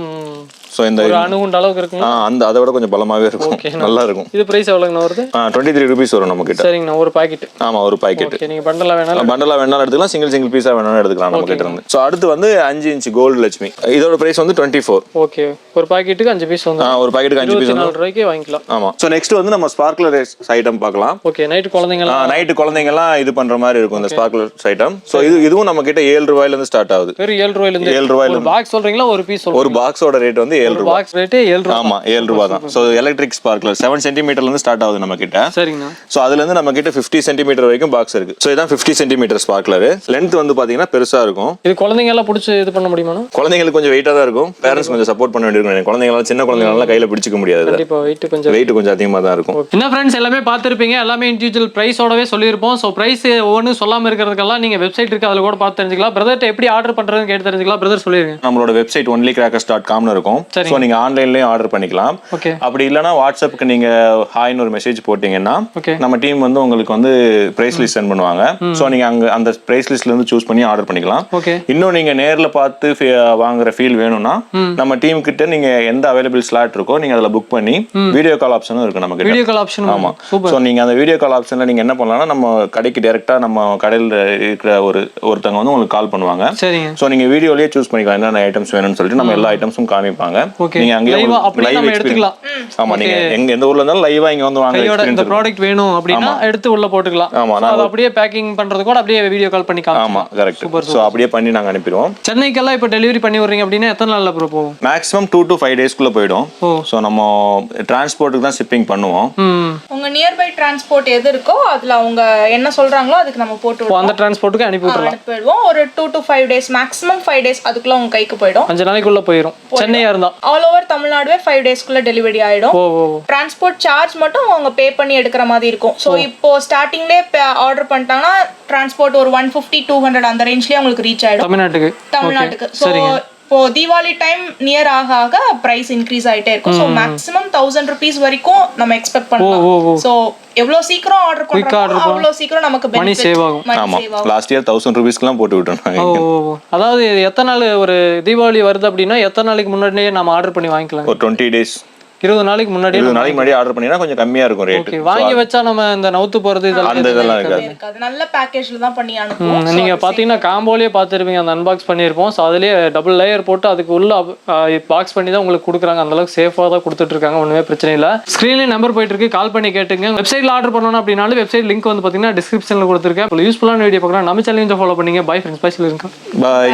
ஸோ இந்த ஒரு அணுகுண்ட அளவுக்கு இருக்குங்க ஆ அந்த அதை விட கொஞ்சம் பலமாகவே இருக்கும். நல்லா இருக்கும் இது ப்ரைஸ் எவ்வளோங்கண்ணா வருது? டுவெண்ட்டி த்ரீ ருபீஸ் வரும் நம்ம கிட்ட சரிங்கண்ணா ஒரு பாக்கெட் ஆமா ஒரு பாக்கெட் நீங்கள் பண்டலாக வேணாலும் பண்டலா வேணாலும் எடுத்துக்கலாம் சிங்கிள் சிங்கிள் பீஸா வேணாலும் எடுத்துக்கலாம் நம்ம கிட்ட இருந்து. ஸோ அடுத்து வந்து அஞ்சு இன்ச் கோல்டு லட்சுமி. இதோட பிரைஸ் வந்து டுவெண்ட்டி ஃபோர் ஓகே ஒரு பாக்கெட்டுக்கு அஞ்சு பீஸ் வந்து ஒரு பாக்கெட்டுக்கு அஞ்சு பீஸ் நாலு ரூபாய்க்கு வாங்கிக்கலாம். ஆமா. ஸோ நெக்ஸ்ட் வந்து நம்ம ஸ்பார்க்லர் ஐட்டம் பார்க்கலாம். ஓகே நைட்டு குழந்தைங்களாம் நைட்டு குழந்தைங்கலாம் இது பண்ற மாதிரி இருக்கும் இந்த ஸ்பார்க்லர் ஐட்டம் ஸோ இது இதுவும் நம்ம கிட்ட ஏழு ரூபாயில இருந்து ஸ்டார்ட் ஆகுது ஏழு ரூபாயிலேருந்து ஏழு ரூபாயில ஒரு பாக்ஸ் சொல்றீங்களா ஒரு பீஸ் சொல்றீங்க ஒரு பாக்ஸோட ரேட் வந்து ஏழு ரூபாய் பாக்ஸ் ரேட்டே ஏழு ரூபா. ஆமா ஏழு ரூபாய் தான். ஸோ எலக்ட்ரிக் ஸ்பார்க்லர் செவன் சென்டிமீட்டர்ல இருந்து ஸ்டார்ட் ஆகுது நம்ம கிட்ட சரிங்கண்ணா. ஸோ அதுல இருந்து நம்ம கிட்ட ஃபிஃப்டி சென்டிமீட்டர் வரைக்கும் பாக்ஸ் இருக்கு. ஸோ இதான் ஃபிஃப்டி சென்டிமீட்டர் ஸ்பார்க்லர் லென்த் வந்து பாத்தீங்கன்னா பெருசா இருக்கும். இது குழந்தைங்க எல்லாம் பிடிச்சி இது பண்ண முடியுமாண்ணா? குழந்தைங்களுக்கு கொஞ்சம் வெயிட்டா தான் இருக்கும். பேரண்ட்ஸ் கொஞ்சம் சப்போர்ட் பண்ண வேண்டியிருக்கும் குழந்தைங்களால சின்ன குழந்தைங்களால கையில பிடிச்சிக்க முடியாது கண்டிப்பா வெயிட் கொஞ்சம் வெயிட் கொஞ்சம் அதிகமா தான் இருக்கும். என்ன ஃப்ரெண்ட்ஸ் எல்லாமே பார்த்துருப்பீங்க. எல்லாமே இண்டிவிஜுவல் ப்ரைஸோடவே சொல்லியிருப்போம். ஸோ ப்ரைஸ் ஒவ்வொன்றும் சொல்லாமல் இருக்கிறதுக்கெல்லாம் நீங்கள் வெப்சைட் இருக்குது அதில் கூட பார்த்து தெரிஞ்சுக்கலாம். பிரதர்ட்ட எப்படி ஆர்டர் பண்ணுறதுன்னு கேட்டு தெரிஞ்சுக்கலாம். பிரதர் சொல்லிருங்க. நம்மளோட வெப்சைட் ஒன்லி கிராக்கர்ஸ் டாட் காம்னு இருக்கும். சரிங்க. ஸோ நீங்கள் ஆன்லைன்லேயும் ஆர்டர் பண்ணிக்கலாம். அப்படி இல்லைன்னா வாட்ஸ்அப்புக்கு நீங்க ஹாய்னு ஒரு மெசேஜ் போட்டீங்கன்னா. நம்ம டீம் வந்து உங்களுக்கு வந்து பிரைஸ் லிஸ்ட் சென்ட் பண்ணுவாங்க. ஸோ நீங்க அங்க அந்த பிரைஸ் லிஸ்ட்ல இருந்து சூஸ் பண்ணி ஆர்டர் பண்ணிக்கலாம். இன்னும் நீங்க நேர்ல பார்த்து வாங்குற ஃபீல் வேணும்னா நம்ம டீம் கிட்ட நீங்க எந்த அவைலபிள் ஸ்லாட் இருக்கோ நீங்க அதுல புக் பண்ணி வீடியோ கால் ஆப்ஷனும் இருக்கு நம்ம கிட்ட. வீடியோ கால் ஆப்ஷன் ஆமா. சூப்பர் ஸோ நீங்க அந்த வீடியோ கால் ஆப்ஷன்ல நீங்க என்ன பண்ணலாம்னா நம்ம கடைக்கு டைரக்டா நம்ம கடையில் இருக்கிற ஒரு ஒருத்தவங்க வந்து உங்களுக்கு கால் பண்ணுவாங்க. ஸோ நீங்க வீடியோலயே சூஸ் பண்ணிக்கலாம். என்னென்ன ஐட்டம்ஸ் வேணும்னு சொல்லிட்டு நம்ம எல்லா ஐட்டம்ஸும் காமிப்பாங்க. Okay. நீங்க அப்படியே லைவ் நம்ம எடுத்துக்கலாம். ஆமா நீங்க எங்க எந்த ஊர்ல இருந்தாலும் லைவா இங்க வந்து வாங்க இந்த. ப்ராடக்ட் வேணும் அப்படின்னா எடுத்து உள்ள போட்டுக்கலாம். ஆமா, அதை அப்படியே பேக்கிங் பண்றது கூட அப்படியே வீடியோ கால் பண்ணி ஆமா கரெக்ட் ஸோ அப்படியே பண்ணி நாங்க அனுப்பிடுவோம். சென்னைக்கெல்லாம் இப்போ டெலிவரி பண்ணி விடுறீங்க அப்படின்னா எத்தனை நாள்ல ப்ரோ போகும்? மேக்ஸிமம் டூ டு ஃபைவ் டேஸ்க்குள்ள போயிடும். ஸோ நம்ம டிரான்ஸ்போர்ட்டுக்கு தான் ஷிப்பிங் பண்ணுவோம். உங்க நியர்பை டிரான்ஸ்போர்ட் எது இருக்கோ அதுல அவங்க என்ன சொல்றாங்களோ அதுக்கு நம்ம போட்டு அந்த டிரான்ஸ்போர்ட்டுக்கு அனுப்பி அனுப்பிடுவோம். ஒரு two to five days maximum five days அதுக்குள்ள உங்க கைக்கு போயிடும். அஞ்சு நாளைக்குள்ள போயிடும். சென்னையா இருந்தா ஆல் ஓவர் தமிழ்நாடுவே ஃபைவ் டேஸ்க்குள்ள டெலிவரி ஆயிடும். டிரான்ஸ்போர்ட் சார்ஜ் மட்டும் அவங்க பே பண்ணி எடுக்கிற மாதிரி இருக்கும். ஸோ இப்போ ஸ்டார்டிங்லே ஆர்டர் பண்ணிட்டாங்கன்னா டிரான்ஸ்போர்ட் ஒரு ஒன் ஃபிஃப்டி டூ ஹண்ட்ரட் அந்த ரேஞ்ச்லேயே உங்களுக்கு ரீச் ஆயிடும். தமிழ்நாட்டுக்கு. தமிழ்நாட்டுக்கு. ஸோ இப்போ தீபாவளி டைம் நியர் ஆக ஆக பிரைஸ் இன்க்ரீஸ் ஆயிட்டே இருக்கும். ஸோ மேக்ஸிமம் தௌசண்ட் ருபீஸ் வரைக்கும் நம்ம எக்ஸ்பெக்ட் பண்ணலாம். ஸோ எவ்வளோ சீக்கிரம் ஆர்டர் பண்ணுறோமோ அவ்வளோ சீக்கிரம் நமக்கு மணி save ஆகும். money ஆமா. save ஆகும். லாஸ்ட் இயர் தௌசண்ட் ருபீஸ்க்குலாம் போட்டு விட்டோம். அதாவது எத்தனை நாள் ஒரு தீபாவளி வருது அப்படின்னா எத்தனை நாளைக்கு முன்னாடியே நம்ம ஆர்டர் பண்ணி வாங்கிக்கலாம். ஒரு டுவெண்ட்டி டேஸ் இருபது நாளைக்கு முன்னாடியே இருபது நாளைக்கு முன்னாடி ஆர்டர் பண்ணினா கொஞ்சம் கம்மியா இருக்கும் ஓகே ரேட் வாங்கி வச்சா நம்ம இந்த நவுத்து போறது இதெல்லாம் அந்த இதெல்லாம் இருக்காது. இருக்காது. நல்ல பேக்கேஜ்ல தான் பண்ணி அனுப்புவோம். நீங்க பாத்தீங்கன்னா காம்போலயே பார்த்துருப்பீங்க அந்த அன்பாக்ஸ் பண்ணியிருப்போம் ஸோ அதுலயே டபுள் லேயர் போட்டு அதுக்கு உள்ள பாக்ஸ் பண்ணி தான் உங்களுக்கு கொடுக்குறாங்க. அந்த அளவுக்கு சேஃபாக தான் கொடுத்துட்டு இருக்காங்க ஒன்றுமே பிரச்சனை இல்லை. ஸ்க்ரீன்லேயே நம்பர் போயிட்டு இருக்கு. கால் பண்ணி கேட்டுங்க. வெப்சைட்ல ஆர்டர் பண்ணணும் அப்படின்னாலும் வெப்சைட் லிங்க் வந்து பார்த்தீங்கன்னா டிஸ்கிரிப்ஷனில் கொடுத்துருக்கேன். யூஸ்ஃபுல்லான வீடியோ பார்க்கலாம் நம்ம சேனல் ஃபாலோ பண்ணீங்க. பை ஃப்ரெண்ட்ஸ் பை சொல்லிருக்கேன் பாய்